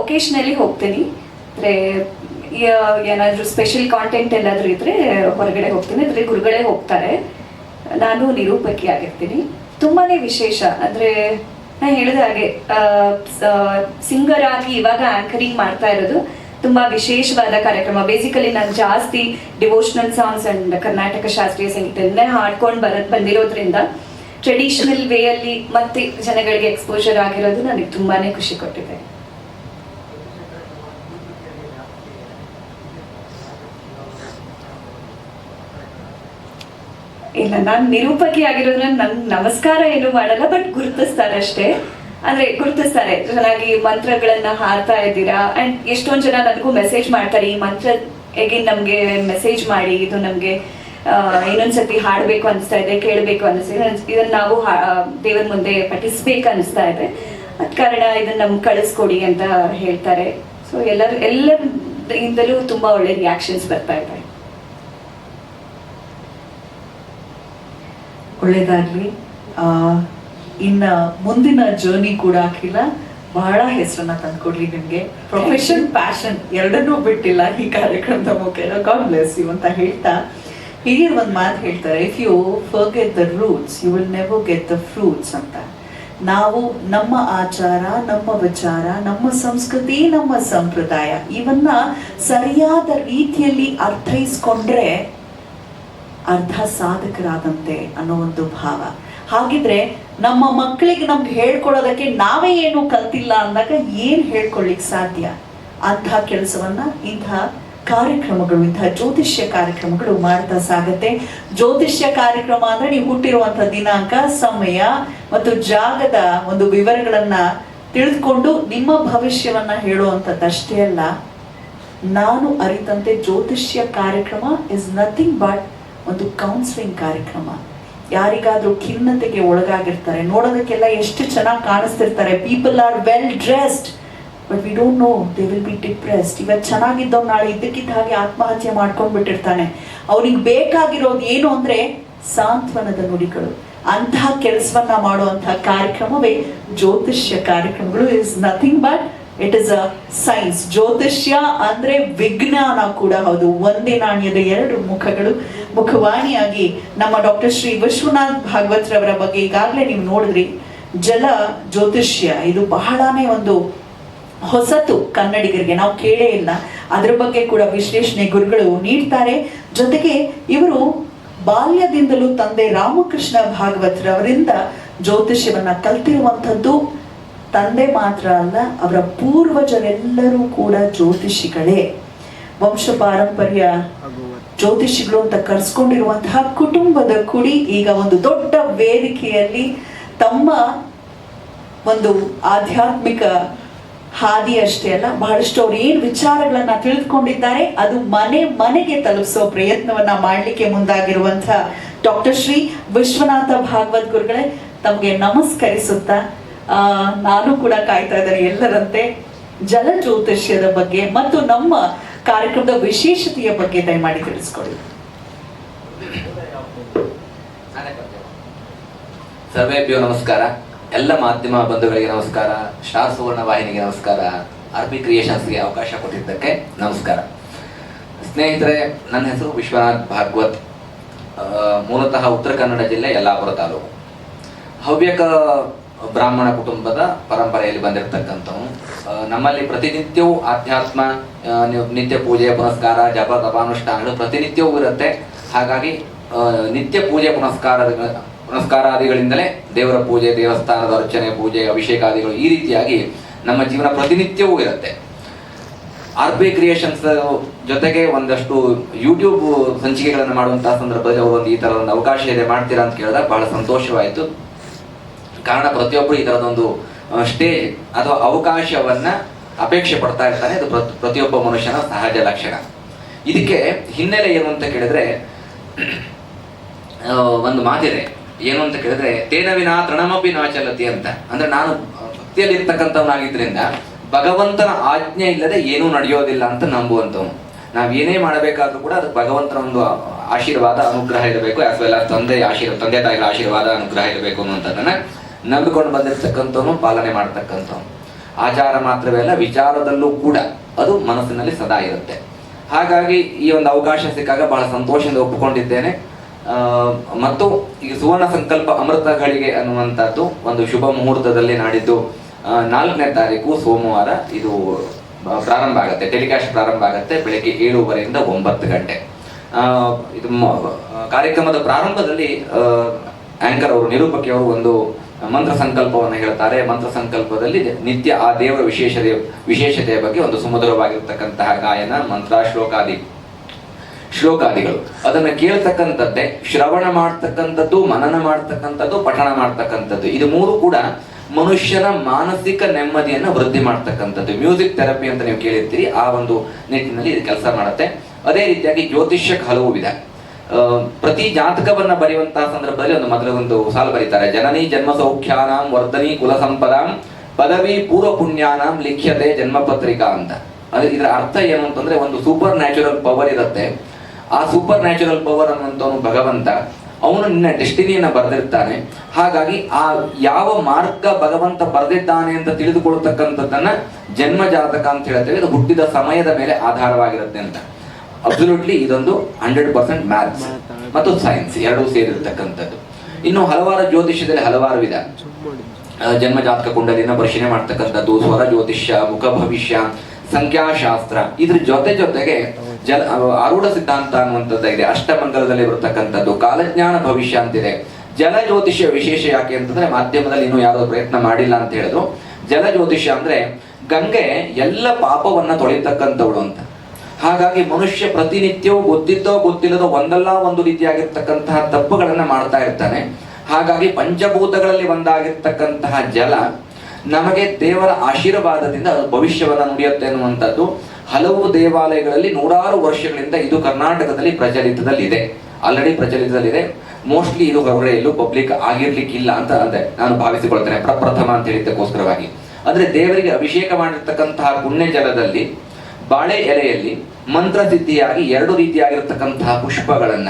ಒಕೇಶನಲ್ಲಿ ಹೋಗ್ತೀನಿ. ಅಂದರೆ ಏನಾದರೂ ಸ್ಪೆಷಲ್ ಕಾಂಟೆಂಟ್ ಎಲ್ಲಾದರೂ ಇದ್ರೆ ಹೊರಗಡೆ ಹೋಗ್ತೀನಿ. ಅಂದರೆ, ಗುರುಗಳೇ ಹೋಗ್ತಾರೆ. ನಾನು ನಿರೂಪಕಿ ಆಗಿರ್ತೀನಿ. ತುಂಬಾ ವಿಶೇಷ. ಅಂದರೆ, ನಾನು ಹೇಳಿದ ಹಾಗೆ ಸಿಂಗರ್ ಆಗಿ ಇವಾಗ ಆಂಕರಿಂಗ್ ಮಾಡ್ತಾ ಇರೋದು ತುಂಬಾ ವಿಶೇಷವಾದ ಕಾರ್ಯಕ್ರಮ. ಬೇಸಿಕಲಿ ನಾನು ಜಾಸ್ತಿ ಡಿವೋಷನಲ್ ಸಾಂಗ್ಸ್ ಅಂಡ್ ಕರ್ನಾಟಕ ಶಾಸ್ತ್ರೀಯ ಸಂಗೀತ ಹಾಡ್ಕೊಂಡು ಬರ, ಬಂದಿರೋದ್ರಿಂದ ಟ್ರೆಡಿಷನಲ್ ವೇಯಲ್ಲಿ ಮತ್ತೆ ಜನಗಳಿಗೆ ಎಕ್ಸ್ಪೋಜರ್ ಆಗಿರೋದು ನನಗೆ ತುಂಬಾನೇ ಖುಷಿ ಕೊಟ್ಟಿದೆ. ಇಲ್ಲ, ನಾನು ನಿರೂಪಕಿ ಆಗಿರೋದ್ರಿಂದ ನನ್ ನಮಸ್ಕಾರ ಏನು ಮಾಡಲ್ಲ ಬಟ್ ಗುರುತಿಸ್ತಾರೆ ಅಷ್ಟೇ ಅಂದ್ರೆ ಗುರುತಿಸ್ತಾರೆ, ಚೆನ್ನಾಗಿ ಮಂತ್ರಗಳನ್ನ ಹಾರ್ತಾ ಇದ್ದೀರಾ? ಅಂಡ್ ಎಷ್ಟೊಂದ್ ಜನ ನನಗೂ ಮೆಸೇಜ್ ಮಾಡ್ತಾರೆ, ಈ ಮಂತ್ರ ಹೇಗೆ ನಮ್ಗೆ ಮೆಸೇಜ್ ಮಾಡಿ, ಇದು ನಮ್ಗೆ ಇನ್ನೊಂದ್ಸತಿ ಹಾಡ್ಬೇಕು ಅನಿಸ್ತಾ ಇದೆ, ಕೇಳಬೇಕು ಅನಿಸ್ತಿದೆ ಇದನ್ನ ನಾವು ದೇವರ ಮುಂದೆ ಪಠಿಸ್ಬೇಕು ಅನಿಸ್ತಾ ಇದೆ. ಅದ್ ಕಾರಣ ಇದನ್ನ ನಮ್ಗೆ ಕಳಿಸ್ಕೊಡಿ ಅಂತ ಹೇಳ್ತಾರೆ. ಸೊ ಎಲ್ಲರೂ ಎಲ್ಲರಿಂದಲೂ ತುಂಬಾ ಒಳ್ಳೆ ರಿಯಾಕ್ಷನ್ಸ್ ಬರ್ತಾ ಇದೆ. ಒಳ್ಳೇದಾಗ್ಲಿ. ಇನ್ನ ಮುಂದಿನ ಜರ್ನಿ ಕೂಡ ಹಾಕಿಲ್ಲ ಬಹಳ ಹೆಸರನ್ನ ತಂದ್ಕೊಡ್ಲಿ ನಿಮ್ಗೆ. ಪ್ರೊಫೆಷನ್ ಪ್ಯಾಷನ್ ಎರಡನ್ನೂ ಬಿಟ್ಟಿಲ್ಲ ಈ ಕಾರ್ಯಕ್ರಮದ ಮುಖೇನ. ಬ್ಲೆಸ್ ಯು ಅಂತ ಹೇಳ್ತಾ ಹಿರಿಯರು ಒಂದು ಮಾತು ಹೇಳ್ತಾರೆ if you forget the roots you will never get the fruits ಅಂತ. ನಾವು ನಮ್ಮ ಆಚಾರ, ನಮ್ಮ ವಿಚಾರ, ನಮ್ಮ ಸಂಸ್ಕೃತಿ, ನಮ್ಮ ಸಂಪ್ರದಾಯ ಇವನ್ನ ಸರಿಯಾದ ರೀತಿಯಲ್ಲಿ ಅರ್ಥೈಸ್ಕೊಂಡ್ರೆ ಅರ್ಧ ಸಾಧಕರಾದಂತೆ ಅನ್ನೋ ಒಂದು ಭಾವ. ಹಾಗಿದ್ರೆ ನಮ್ಮ ಮಕ್ಕಳಿಗೆ ನಮ್ಗೆ ಹೇಳ್ಕೊಡೋದಕ್ಕೆ ನಾವೇ ಏನು ಕಲ್ತಿಲ್ಲ ಅಂದಾಗ ಏನ್ ಹೇಳ್ಕೊಳ್ಳಿಕ್ ಸಾಧ್ಯ? ಅಂಥ ಕೆಲಸವನ್ನ ಇಂಥ ಕಾರ್ಯಕ್ರಮಗಳು ಇಂತಹ ಜ್ಯೋತಿಷ್ಯ ಕಾರ್ಯಕ್ರಮಗಳು ಮಾಡ್ತಾ ಸಾಗತ್ತೆ. ಜ್ಯೋತಿಷ್ಯ ಕಾರ್ಯಕ್ರಮ ಅಂದ್ರೆ ನೀವು ಹುಟ್ಟಿರುವಂತಹ ದಿನಾಂಕ, ಸಮಯ ಮತ್ತು ಜಾಗದ ಒಂದು ವಿವರಗಳನ್ನ ತಿಳಿದುಕೊಂಡು ನಿಮ್ಮ ಭವಿಷ್ಯವನ್ನ ಹೇಳುವಂಥದ್ದಷ್ಟೇ ಅಲ್ಲ. ನಾನು ಅರಿತಂತೆ ಜ್ಯೋತಿಷ್ಯ ಕಾರ್ಯಕ್ರಮ ಇಸ್ ನಥಿಂಗ್ ಬಟ್ ಒಂದು ಕೌನ್ಸಿಲಿಂಗ್ ಕಾರ್ಯಕ್ರಮ. ಯಾರಿಗಾದ್ರೂ ಖಿನ್ನತೆಗೆ ಒಳಗಾಗಿರ್ತಾರೆ, ನೋಡೋದಕ್ಕೆಲ್ಲ ಎಷ್ಟು ಚೆನ್ನಾಗಿ ಕಾಣಿಸ್ತಿರ್ತಾರೆ. People are well dressed but we don't know they will be depressed ಇವತ್ತು ಚೆನ್ನಾಗಿದ್ದವ್ ನಾಳೆ ಇದ್ದಕ್ಕಿದ್ದ ಹಾಗೆ ಆತ್ಮಹತ್ಯೆ ಮಾಡ್ಕೊಂಡ್ಬಿಟ್ಟಿರ್ತಾನೆ. ಅವ್ನಿಗೆ ಬೇಕಾಗಿರೋದು ಏನು ಅಂದರೆ ಸಾಂತ್ವನದ ನುಡಿಗಳು. ಅಂತಹ ಕೆಲಸವನ್ನ ಮಾಡುವಂತಹ ಕಾರ್ಯಕ್ರಮವೇ ಜ್ಯೋತಿಷ್ಯ ಕಾರ್ಯಕ್ರಮಗಳು. Is nothing but it is a science ಜ್ಯೋತಿಷ್ಯ ಅಂದ್ರೆ ವಿಜ್ಞಾನ ಕೂಡ ಹೌದು. ಒಂದೇ ನಾಣ್ಯದ ಎರಡು ಮುಖಗಳು. ಮುಖವಾಣಿಯಾಗಿ ನಮ್ಮ ಡಾಕ್ಟರ್ ಶ್ರೀ ವಿಶ್ವನಾಥ್ ಭಾಗವತ್ ರವರ ಬಗ್ಗೆ ಈಗಾಗಲೇ ನೀವು ನೋಡಿದ್ರಿ. ಜಲ ಜ್ಯೋತಿಷ್ಯ. ಇದು ಬಹಳನೇ ಒಂದು ಹೊಸತು ಕನ್ನಡಿಗರಿಗೆ ನಾವು ಕೇಳೇ ಇಲ್ಲ. ಅದ್ರ ಬಗ್ಗೆ ಕೂಡ ವಿಶ್ಲೇಷಣೆ ಗುರುಗಳು ನೀಡ್ತಾರೆ. ಜೊತೆಗೆ ಇವರು ಬಾಲ್ಯದಿಂದಲೂ ತಂದೆ ರಾಮಕೃಷ್ಣ ಭಾಗವತ್ರವರಿಂದ ಜ್ಯೋತಿಷ್ಯವನ್ನ ಕಲ್ತಿರುವಂಥದ್ದು. ತಂದೆ ಮಾತ್ರ ಅಲ್ಲ, ಅವರ ಪೂರ್ವಜರೆಲ್ಲರೂ ಕೂಡ ಜ್ಯೋತಿಷಿಗಳೇ. ವಂಶ ಪಾರಂಪರ್ಯ ಜ್ಯೋತಿಷಿಗಳು ಅಂತ ಕರ್ಸ್ಕೊಂಡಿರುವಂತಹ ಕುಟುಂಬದ ಕುಡಿ ಈಗ ಒಂದು ದೊಡ್ಡ ವೇದಿಕೆಯಲ್ಲಿ ತಮ್ಮ ಒಂದು ಆಧ್ಯಾತ್ಮಿಕ ಹಾದಿ ಅಷ್ಟೇ ಅಲ್ಲ, ಬಹಳಷ್ಟು ಅವ್ರು ಏನ್ ವಿಚಾರಗಳನ್ನ ತಿಳಿದುಕೊಂಡಿದ್ದಾರೆ, ಅದು ಮನೆ ಮನೆಗೆ ತಲುಪಿಸೋ ಪ್ರಯತ್ನವನ್ನ ಮಾಡ್ಲಿಕ್ಕೆ ಮುಂದಾಗಿರುವಂತಹ ಡಾಕ್ಟರ್ ಶ್ರೀ ವಿಶ್ವನಾಥ ಭಾಗವತ್ ಗುರುಗಳೇ, ತಮಗೆ ನಮಸ್ಕರಿಸುತ್ತಾ ನಾನು ಕೂಡ ಕಾಯ್ತಾ ಇದ್ದಾರೆ ಎಲ್ಲರಂತೆ ಜಲ ಜ್ಯೋತಿಷ್ಯದ ಬಗ್ಗೆ ಮತ್ತು ನಮ್ಮ ಕಾರ್ಯಕ್ರಮದ ವಿಶೇಷತೆಯ ಬಗ್ಗೆ ದಯಮಾಡಿ ತಿಳಿಸ್ಕೊಳ್ಳಿ. ಸರ್ವೇಭ್ಯೋ ನಮಸ್ಕಾರ. ಎಲ್ಲ ಮಾಧ್ಯಮ ಬಂಧುಗಳಿಗೆ ನಮಸ್ಕಾರ. ಸ್ಟಾರ್ ಸುವರ್ಣ ವಾಹಿನಿಗೆ ನಮಸ್ಕಾರ. ಆರ್ಬಿ ಕ್ರಿಯೇಷನ್ಸ್ಗೆ ಅವಕಾಶ ಕೊಟ್ಟಿದ್ದಕ್ಕೆ ನಮಸ್ಕಾರ. ಸ್ನೇಹಿತರೆ, ನನ್ನ ಹೆಸರು ವಿಶ್ವನಾಥ್ ಭಾಗವತ್. ಮೂಲತಃ ಉತ್ತರ ಕನ್ನಡ ಜಿಲ್ಲೆ ಯಲ್ಲಾಪುರ ತಾಲೂಕು. ಹವ್ಯಕ ಬ್ರಾಹ್ಮಣ ಕುಟುಂಬದ ಪರಂಪರೆಯಲ್ಲಿ ಬಂದಿರತಕ್ಕಂಥವು ನಮ್ಮಲ್ಲಿ ಪ್ರತಿನಿತ್ಯವೂ ಆಧ್ಯಾತ್ಮ ನಿತ್ಯ ಪೂಜೆ, ಪುನಸ್ಕಾರ, ಜಪ, ತಪಾನುಷ್ಠಾನಗಳು ಪ್ರತಿನಿತ್ಯವೂ ಇರುತ್ತೆ. ಹಾಗಾಗಿ ನಿತ್ಯ ಪೂಜೆ ಪುನಸ್ಕಾರ ಪುನಸ್ಕಾರಾದಿಗಳಿಂದಲೇ ದೇವರ ಪೂಜೆ, ದೇವಸ್ಥಾನದ ಅರ್ಚನೆ, ಪೂಜೆ, ಅಭಿಷೇಕಾದಿಗಳು ಈ ರೀತಿಯಾಗಿ ನಮ್ಮ ಜೀವನ ಪ್ರತಿನಿತ್ಯವೂ ಇರುತ್ತೆ. ಆರ್ ಬಿ ಕ್ರಿಯೇಷನ್ಸ್ ಜೊತೆಗೆ ಒಂದಷ್ಟು ಯೂಟ್ಯೂಬ್ ಸಂಚಿಕೆಗಳನ್ನು ಮಾಡುವಂತಹ ಸಂದರ್ಭದಲ್ಲಿ ಒಂದು ಈ ತರ ಒಂದು ಅವಕಾಶ ಇದೆ, ಮಾಡ್ತೀರಾ ಅಂತ ಕೇಳಿದಾಗ ಬಹಳ ಸಂತೋಷವಾಯಿತು. ಕಾರಣ ಪ್ರತಿಯೊಬ್ಬರು ಈ ತರದೊಂದು ಸ್ಟೇಜ್ ಅಥವಾ ಅವಕಾಶವನ್ನ ಅಪೇಕ್ಷೆ ಪಡ್ತಾ ಇರ್ತಾನೆ ಇದು ಪ್ರತಿಯೊಬ್ಬ ಮನುಷ್ಯನ ಸಹಜ ಲಕ್ಷಣ. ಇದಕ್ಕೆ ಹಿನ್ನೆಲೆ ಏನು ಅಂತ ಕೇಳಿದ್ರೆ ಒಂದು ಮಾತಿದೆ. ಏನು ಅಂತ ಕೇಳಿದ್ರೆ, ತೇನ ವಿನಾ ತೃಣಮಪಿ ನಾಚಲತಿ ಅಂತ. ಅಂದ್ರೆ ನಾನು ಭಕ್ತಿಯಲ್ಲಿ ಇರ್ತಕ್ಕಂಥವನಾಗಿದ್ರಿಂದ ಭಗವಂತನ ಆಜ್ಞೆ ಇಲ್ಲದೆ ಏನೂ ನಡೆಯೋದಿಲ್ಲ ಅಂತ ನಂಬುವಂಥವನು. ನಾವು ಏನೇ ಮಾಡಬೇಕಾದ್ರೂ ಕೂಡ ಅದು ಭಗವಂತನ ಒಂದು ಆಶೀರ್ವಾದ, ಅನುಗ್ರಹ ಇರಬೇಕು. ಆಸ್ ವೆಲ್ ತಂದೆ ಆಶೀರ್ವ, ತಂದೆ ತಾಯಿಗಳ ಆಶೀರ್ವಾದ, ಅನುಗ್ರಹ ಇರಬೇಕು ಅನ್ನುವಂಥದ್ದನ್ನ ನಂಬಿಕೊಂಡು ಬಂದಿರತಕ್ಕಂಥವನು, ಪಾಲನೆ ಮಾಡ್ತಕ್ಕಂಥವನು. ಆಚಾರ ಮಾತ್ರವೇ ಅಲ್ಲ, ವಿಚಾರದಲ್ಲೂ ಕೂಡ ಅದು ಮನಸ್ಸಿನಲ್ಲಿ ಸದಾ ಇರುತ್ತೆ. ಹಾಗಾಗಿ ಈ ಒಂದು ಅವಕಾಶ ಸಿಕ್ಕಾಗ ಬಹಳ ಸಂತೋಷದಿಂದ ಒಪ್ಪಿಕೊಂಡಿದ್ದೇನೆ. ಮತ್ತು ಈ ಸುವರ್ಣ ಸಂಕಲ್ಪ ಅಮೃತ ಘಳಿಗೆ ಅನ್ನುವಂಥದ್ದು ಒಂದು ಶುಭ ಮುಹೂರ್ತದಲ್ಲಿ ನಾಡಿದ್ದು ನಾಲ್ಕನೇ ತಾರೀಕು ಸೋಮವಾರ ಇದು ಪ್ರಾರಂಭ ಆಗುತ್ತೆ. ಟೆಲಿಕಾಸ್ಟ್ ಪ್ರಾರಂಭ ಆಗುತ್ತೆ ಬೆಳಗ್ಗೆ ಏಳುವರೆಯಿಂದ ಒಂಬತ್ತು ಗಂಟೆ. ಇದು ಕಾರ್ಯಕ್ರಮದ ಪ್ರಾರಂಭದಲ್ಲಿ ಆಂಕರ್ ಅವರು, ನಿರೂಪಕಿ ಅವರು ಒಂದು ಮಂತ್ರ ಸಂಕಲ್ಪವನ್ನು ಹೇಳ್ತಾರೆ. ಮಂತ್ರ ಸಂಕಲ್ಪದಲ್ಲಿ ನಿತ್ಯ ಆ ದೇವರ ವಿಶೇಷತೆ, ವಿಶೇಷತೆಯ ಬಗ್ಗೆ ಒಂದು ಸುಮಧುರವಾಗಿರ್ತಕ್ಕಂತಹ ಗಾಯನ ಮಂತ್ರ ಶ್ಲೋಕಾದಿ ಶ್ಲೋಕಾದಿಗಳು. ಅದನ್ನು ಕೇಳ್ತಕ್ಕಂಥದ್ದೇ, ಶ್ರವಣ ಮಾಡ್ತಕ್ಕಂಥದ್ದು, ಮನನ ಮಾಡ್ತಕ್ಕಂಥದ್ದು, ಪಠಣ ಮಾಡ್ತಕ್ಕಂಥದ್ದು. ಇದು ಮೂರು ಕೂಡ ಮನುಷ್ಯನ ಮಾನಸಿಕ ನೆಮ್ಮದಿಯನ್ನು ವೃದ್ಧಿ ಮಾಡ್ತಕ್ಕಂಥದ್ದು. ಮ್ಯೂಸಿಕ್ ಥೆರಪಿ ಅಂತ ನೀವು ಕೇಳಿರ್ತೀರಿ, ಆ ಒಂದು ನಿಟ್ಟಿನಲ್ಲಿ ಇದು ಕೆಲಸ ಮಾಡುತ್ತೆ. ಅದೇ ರೀತಿಯಾಗಿ ಜ್ಯೋತಿಷ್ಯಕ್ಕೆ ಹಲವು ವಿಧ. ಪ್ರತಿ ಜಾತಕವನ್ನ ಬರೆಯುವಂತಹ ಸಂದರ್ಭದಲ್ಲಿ ಒಂದು ಮೊದಲ ಒಂದು ಸಾಲು ಬರೀತಾರೆ. ಜನನಿ ಜನ್ಮ ಸೌಖ್ಯಾನಾಂ ವರ್ಧನಿ ಕುಲ ಸಂಪದಾಂ ಪದವಿ ಪೂರ್ವ ಪುಣ್ಯಾನಾಂ ಲಿಖ್ಯತೆ ಜನ್ಮ ಪತ್ರಿಕಾ ಅಂತ. ಅದ್ರ ಇದರ ಅರ್ಥ ಏನು ಅಂತಂದ್ರೆ ಒಂದು ಸೂಪರ್ ನ್ಯಾಚುರಲ್ ಪವರ್ ಇರುತ್ತೆ. ಆ ಸೂಪರ್ ನ್ಯಾಚುರಲ್ ಪವರ್ ಅನ್ನುವಂಥವನು ಭಗವಂತ, ಅವನು ನಿನ್ನ ಡೆಸ್ಟಿನಿಯನ್ನ ಬರೆದಿರ್ತಾನೆ. ಹಾಗಾಗಿ ಆ ಯಾವ ಮಾರ್ಗ ಭಗವಂತ ಬರೆದಿದ್ದಾನೆ ಅಂತ ತಿಳಿದುಕೊಳ್ತಕ್ಕಂಥದ್ದನ್ನ ಜನ್ಮ ಜಾತಕ ಅಂತ ಹೇಳ್ತೇವೆ. ಇದು ಹುಟ್ಟಿದ ಸಮಯದ ಮೇಲೆ ಆಧಾರವಾಗಿರುತ್ತೆ ಅಂತ. ಅಬ್ಸಲ್ಯೂಟ್ಲಿ ಇದೊಂದು ಹಂಡ್ರೆಡ್ ಪರ್ಸೆಂಟ್ ಮ್ಯಾಥ್ಸ್ ಮತ್ತು ಸೈನ್ಸ್ ಎರಡೂ ಸೇರಿರ್ತಕ್ಕಂಥದ್ದು. ಇನ್ನು ಹಲವಾರು ಜ್ಯೋತಿಷ್ಯದಲ್ಲಿ ಹಲವಾರು ವಿಧ. ಜನ್ಮ ಜಾತಕ ಕುಂಡಲಿನ ಪರಿಶೀಲನೆ ಮಾಡ್ತಕ್ಕಂಥದ್ದು, ಸ್ವರ, ಜ್ಯೋತಿಷ್ಯ, ಮುಖ, ಭವಿಷ್ಯ, ಸಂಖ್ಯಾಶಾಸ್ತ್ರ. ಇದ್ರ ಜೊತೆ ಜೊತೆಗೆ ಜಲ ಆರೂಢ ಸಿದ್ಧಾಂತ ಅನ್ನುವಂಥದ್ದು ಇದೆ. ಅಷ್ಟಮಂಗಲದಲ್ಲಿ ಬರ್ತಕ್ಕಂಥದ್ದು ಕಾಲಜ್ಞಾನ ಭವಿಷ್ಯ ಅಂತಿದೆ. ಜಲ ಜ್ಯೋತಿಷ್ಯ ವಿಶೇಷ ಯಾಕೆ ಅಂತಂದ್ರೆ ಮಾಧ್ಯಮದಲ್ಲಿ ಇನ್ನೂ ಯಾರು ಪ್ರಯತ್ನ ಮಾಡಿಲ್ಲ ಅಂತ ಹೇಳಿದ್ರು. ಜಲ ಜ್ಯೋತಿಷ್ಯ ಅಂದ್ರೆ ಗಂಗೆ ಎಲ್ಲ ಪಾಪವನ್ನ ತೊಳಿತಕ್ಕಂಥವಳು ಅಂತ. ಹಾಗಾಗಿ ಮನುಷ್ಯ ಪ್ರತಿನಿತ್ಯವೂ ಗೊತ್ತಿದ್ದೋ ಗೊತ್ತಿಲ್ಲದೋ ಒಂದಲ್ಲ ಒಂದು ರೀತಿಯಾಗಿರ್ತಕ್ಕಂತಹ ತಪ್ಪುಗಳನ್ನ ಮಾಡ್ತಾ ಇರ್ತಾನೆ. ಹಾಗಾಗಿ ಪಂಚಭೂತಗಳಲ್ಲಿ ಒಂದಾಗಿರ್ತಕ್ಕಂತಹ ಜಲ ನಮಗೆ ದೇವರ ಆಶೀರ್ವಾದದಿಂದ ಭವಿಷ್ಯವನ್ನ ನುಡಿಯುತ್ತೆ ಅನ್ನುವಂಥದ್ದು. ಹಲವು ದೇವಾಲಯಗಳಲ್ಲಿ ನೂರಾರು ವರ್ಷಗಳಿಂದ ಇದು ಕರ್ನಾಟಕದಲ್ಲಿ ಪ್ರಚಲಿತದಲ್ಲಿದೆ. ಆಲ್ರೆಡಿ ಪ್ರಚಲಿತದಲ್ಲಿದೆ. ಮೋಸ್ಟ್ಲಿ ಇದು ಹೊರಗಡೆ ಎಲ್ಲೂ ಪಬ್ಲಿಕ್ ಆಗಿರ್ಲಿಕ್ಕಿಲ್ಲ ಅಂತ ಅಂದೆ. ನಾನು ಭಾವಿಸಿಕೊಳ್ತೇನೆ. ಪ್ರಪ್ರಥಮ ಅಂತ ಹೇಳಿದ್ದಕ್ಕೋಸ್ಕರವಾಗಿ. ಅಂದ್ರೆ ದೇವರಿಗೆ ಅಭಿಷೇಕ ಮಾಡಿರ್ತಕ್ಕಂತಹ ಪುಣ್ಯ ಜಲದಲ್ಲಿ ಬಾಳೆ ಎಲೆಯಲ್ಲಿ ಮಂತ್ರಸಿದ್ಧಿಯಾಗಿ ಎರಡು ರೀತಿಯಾಗಿರ್ತಕ್ಕಂತಹ ಪುಷ್ಪಗಳನ್ನ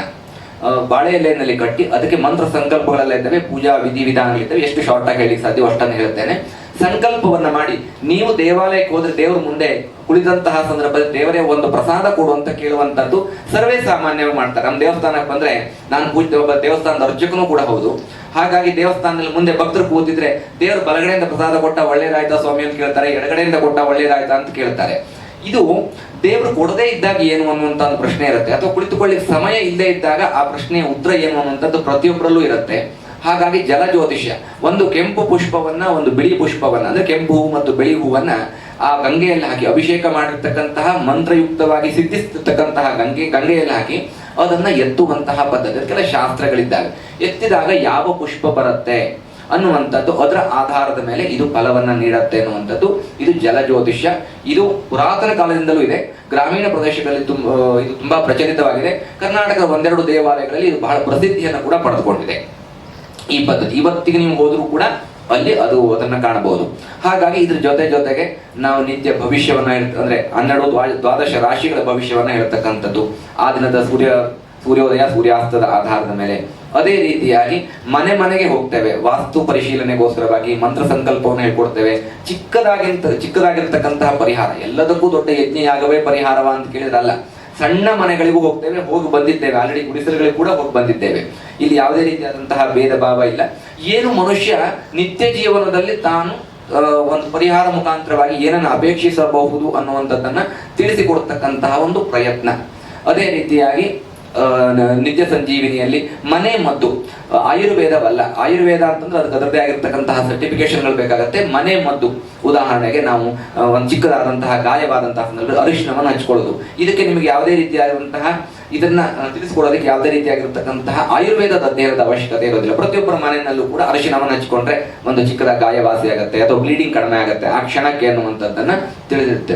ಬಾಳೆ ಎಲೆಯಲ್ಲಿ ಕಟ್ಟಿ ಅದಕ್ಕೆ ಮಂತ್ರ ಸಂಕಲ್ಪಗಳೆಲ್ಲ ಇದ್ದಾವೆ ಪೂಜಾ ವಿಧಿ ವಿಧಾನಗಳಿದ್ದಾವೆ. ಎಷ್ಟು ಶಾರ್ಟ್ ಆಗಿ ಹೇಳಿ ಸಾಧ್ಯ ಅಷ್ಟನ್ನು ಹೇಳ್ತೇನೆ. ಸಂಕಲ್ಪವನ್ನ ಮಾಡಿ, ನೀವು ದೇವಾಲಯಕ್ಕೆ ಹೋದ್ರೆ ದೇವರ ಮುಂದೆ ಕುಳಿತಂತಹ ಸಂದರ್ಭದಲ್ಲಿ ದೇವರೇ ಒಂದು ಪ್ರಸಾದ ಕೊಡು ಅಂತ ಕೇಳುವಂತದ್ದು ಸರ್ವೇ ಸಾಮಾನ್ಯವಾಗಿ ಮಾಡ್ತಾರೆ. ನಮ್ಮ ದೇವಸ್ಥಾನಕ್ಕೆ ಬಂದ್ರೆ ನಾನು ಪೂಜೆ, ಒಬ್ಬ ದೇವಸ್ಥಾನದ ಅರ್ಚಕನೂ ಕೂಡ ಹೌದು. ಹಾಗಾಗಿ ದೇವಸ್ಥಾನದಲ್ಲಿ ಮುಂದೆ ಭಕ್ತರು ಕೂತಿದ್ರೆ ದೇವರು ಬಲಗಡೆಯಿಂದ ಪ್ರಸಾದ ಕೊಟ್ಟ ಒಳ್ಳೇದಾಯ್ತಾ ಸ್ವಾಮಿ ಅಂತ ಕೇಳ್ತಾರೆ, ಎಡಗಡೆಯಿಂದ ಕೊಟ್ಟ ಒಳ್ಳೇದಾಯ್ತಾ ಅಂತ ಕೇಳ್ತಾರೆ. ಇದು ದೇವರು ಕೊಡದೇ ಇದ್ದಾಗ ಏನು ಅನ್ನುವಂತ ಒಂದು ಪ್ರಶ್ನೆ ಇರುತ್ತೆ. ಅಥವಾ ಕುಳಿತುಕೊಳ್ಳಿಕ್ಕೆ ಸಮಯ ಇಲ್ಲದೆ ಇದ್ದಾಗ ಆ ಪ್ರಶ್ನೆಯ ಉತ್ತರ ಏನು ಅನ್ನುವಂಥದ್ದು ಪ್ರತಿಯೊಬ್ಬರಲ್ಲೂ ಇರುತ್ತೆ. ಹಾಗಾಗಿ ಜಲ ಜ್ಯೋತಿಷ್ಯ, ಒಂದು ಕೆಂಪು ಪುಷ್ಪವನ್ನ, ಒಂದು ಬಿಳಿ ಪುಷ್ಪವನ್ನ, ಅಂದ್ರೆ ಕೆಂಪು ಹೂವು ಮತ್ತು ಬಿಳಿ ಹೂವನ್ನ ಆ ಗಂಗೆಯಲ್ಲಿ ಹಾಕಿ ಅಭಿಷೇಕ ಮಾಡಿರ್ತಕ್ಕಂತಹ ಮಂತ್ರಯುಕ್ತವಾಗಿ ಸಿದ್ಧಿಸಿರ್ತಕ್ಕಂತಹ ಗಂಗೆ, ಗಂಗೆಯಲ್ಲಿ ಹಾಕಿ ಅದನ್ನ ಎತ್ತುವಂತಹ ಪದ್ಧತಿ ಕೆಲ ಶಾಸ್ತ್ರಗಳಿದ್ದಾಗ ಎತ್ತಿದಾಗ ಯಾವ ಪುಷ್ಪ ಬರುತ್ತೆ? ಅನ್ನುವಂಥದ್ದು ಅದರ ಆಧಾರದ ಮೇಲೆ ಇದು ಫಲವನ್ನ ನೀಡತ್ತೆ ಅನ್ನುವಂಥದ್ದು. ಇದು ಜಲಜ್ಯೋತಿಷ್ಯ. ಇದು ಪುರಾತನ ಕಾಲದಿಂದಲೂ ಇದೆ. ಗ್ರಾಮೀಣ ಪ್ರದೇಶಗಳಲ್ಲಿ ತುಂಬ ಇದು ತುಂಬಾ ಪ್ರಚಲಿತವಾಗಿದೆ. ಕರ್ನಾಟಕದ ಒಂದೆರಡು ದೇವಾಲಯಗಳಲ್ಲಿ ಇದು ಬಹಳ ಪ್ರಸಿದ್ಧಿಯನ್ನು ಕೂಡ ಪಡೆದುಕೊಂಡಿದೆ. ಈ ಪದ್ಧತಿ. ಇವತ್ತಿಗೆ ನೀವು ಹೋದರೂ ಕೂಡ ಅಲ್ಲಿ ಅದು ಅದನ್ನ ಕಾಣಬಹುದು. ಹಾಗಾಗಿ ಇದ್ರ ಜೊತೆ ಜೊತೆಗೆ ನಾವು ನಿತ್ಯ ಭವಿಷ್ಯವನ್ನ ಅಂದ್ರೆ ಹನ್ನೆರಡು ದ್ವಾ- ದ್ವಾದಶ ರಾಶಿಗಳ ಭವಿಷ್ಯವನ್ನ ಹೇಳ್ತಕ್ಕಂಥದ್ದು. ಆ ದಿನದ ಸೂರ್ಯ, ಸೂರ್ಯೋದಯ, ಸೂರ್ಯಾಸ್ತದ ಆಧಾರದ ಮೇಲೆ. ಅದೇ ರೀತಿಯಾಗಿ ಮನೆ ಮನೆಗೆ ಹೋಗ್ತೇವೆ. ವಾಸ್ತು ಪರಿಶೀಲನೆಗೋಸ್ಕರವಾಗಿ ಮಂತ್ರ ಸಂಕಲ್ಪವನ್ನು ಹೇಳ್ಕೊಡ್ತೇವೆ. ಚಿಕ್ಕದಾಗಿಂತ, ಚಿಕ್ಕದಾಗಿರ್ತಕ್ಕಂತಹ ಪರಿಹಾರ. ಎಲ್ಲದಕ್ಕೂ ದೊಡ್ಡ ಯಜ್ಞ ಯಾಗವೇ ಪರಿಹಾರವ ಅಂತ ಕೇಳಿದ್ರಲ್ಲ. ಸಣ್ಣ ಮನೆಗಳಿಗೂ ಹೋಗ್ತೇವೆ. ಹೋಗಿ ಬಂದಿದ್ದೇವೆ. ಆಲ್ರೆಡಿ ಗುಡಿಸಲುಗಳಿಗೆ ಕೂಡ ಹೋಗಿ ಬಂದಿದ್ದೇವೆ. ಇಲ್ಲಿ ಯಾವುದೇ ರೀತಿಯಾದಂತಹ ಭೇದ ಭಾವ ಇಲ್ಲ. ಏನು ಮನುಷ್ಯ ನಿತ್ಯ ಜೀವನದಲ್ಲಿ ತಾನು ಒಂದು ಪರಿಹಾರ ಮುಖಾಂತರವಾಗಿ ಏನನ್ನು ಅಪೇಕ್ಷಿಸಬಹುದು ಅನ್ನುವಂಥದ್ದನ್ನ ತಿಳಿಸಿಕೊಡ್ತಕ್ಕಂತಹ ಒಂದು ಪ್ರಯತ್ನ. ಅದೇ ರೀತಿಯಾಗಿ ನಿತ್ಯ ಸಂಜೀವಿನಿಯಲ್ಲಿ ಮನೆ ಮದ್ದು. ಆಯುರ್ವೇದವಲ್ಲ. ಆಯುರ್ವೇದ ಅಂತಂದ್ರೆ ಅದಕ್ಕೆ ಅದರದೇ ಆಗಿರ್ತಕ್ಕಂತಹ ಸರ್ಟಿಫಿಕೇಶನ್ಗಳು ಬೇಕಾಗುತ್ತೆ. ಮನೆ ಮದ್ದು ಉದಾಹರಣೆಗೆ ನಾವು ಒಂದು ಚಿಕ್ಕದಾದಂತಹ ಗಾಯವಾದಂತಹ ಸಂದರ್ಭದಲ್ಲಿ ಅರಿಶಿನವನ್ನು ಹಚ್ಕೊಳ್ಳೋದು. ಇದಕ್ಕೆ ನಿಮಗೆ ಯಾವುದೇ ರೀತಿಯಾದಂತಹ ಇದನ್ನ ತಿಳಿಸ್ಕೊಡೋದಕ್ಕೆ ಯಾವುದೇ ರೀತಿಯಾಗಿರ್ತಕ್ಕಂತಹ ಆಯುರ್ವೇದದ ಅಧ್ಯಯನದ ಅವಶ್ಯಕತೆ ಇರೋದಿಲ್ಲ. ಪ್ರತಿಯೊಬ್ಬರ ಮನೆಯಲ್ಲೂ ಕೂಡ ಅರಿಶಿನವನ್ನು ಹಚ್ಕೊಂಡ್ರೆ ಒಂದು ಚಿಕ್ಕದ ಗಾಯವಾಸಿ ಆಗುತ್ತೆ ಅಥವಾ ಬ್ಲೀಡಿಂಗ್ ಕಡಿಮೆ ಆಗುತ್ತೆ. ಆ ಕ್ಷಣಕ್ಕೆ ಅನ್ನುವಂಥದ್ದನ್ನ ತಿಳಿದಿರುತ್ತೆ.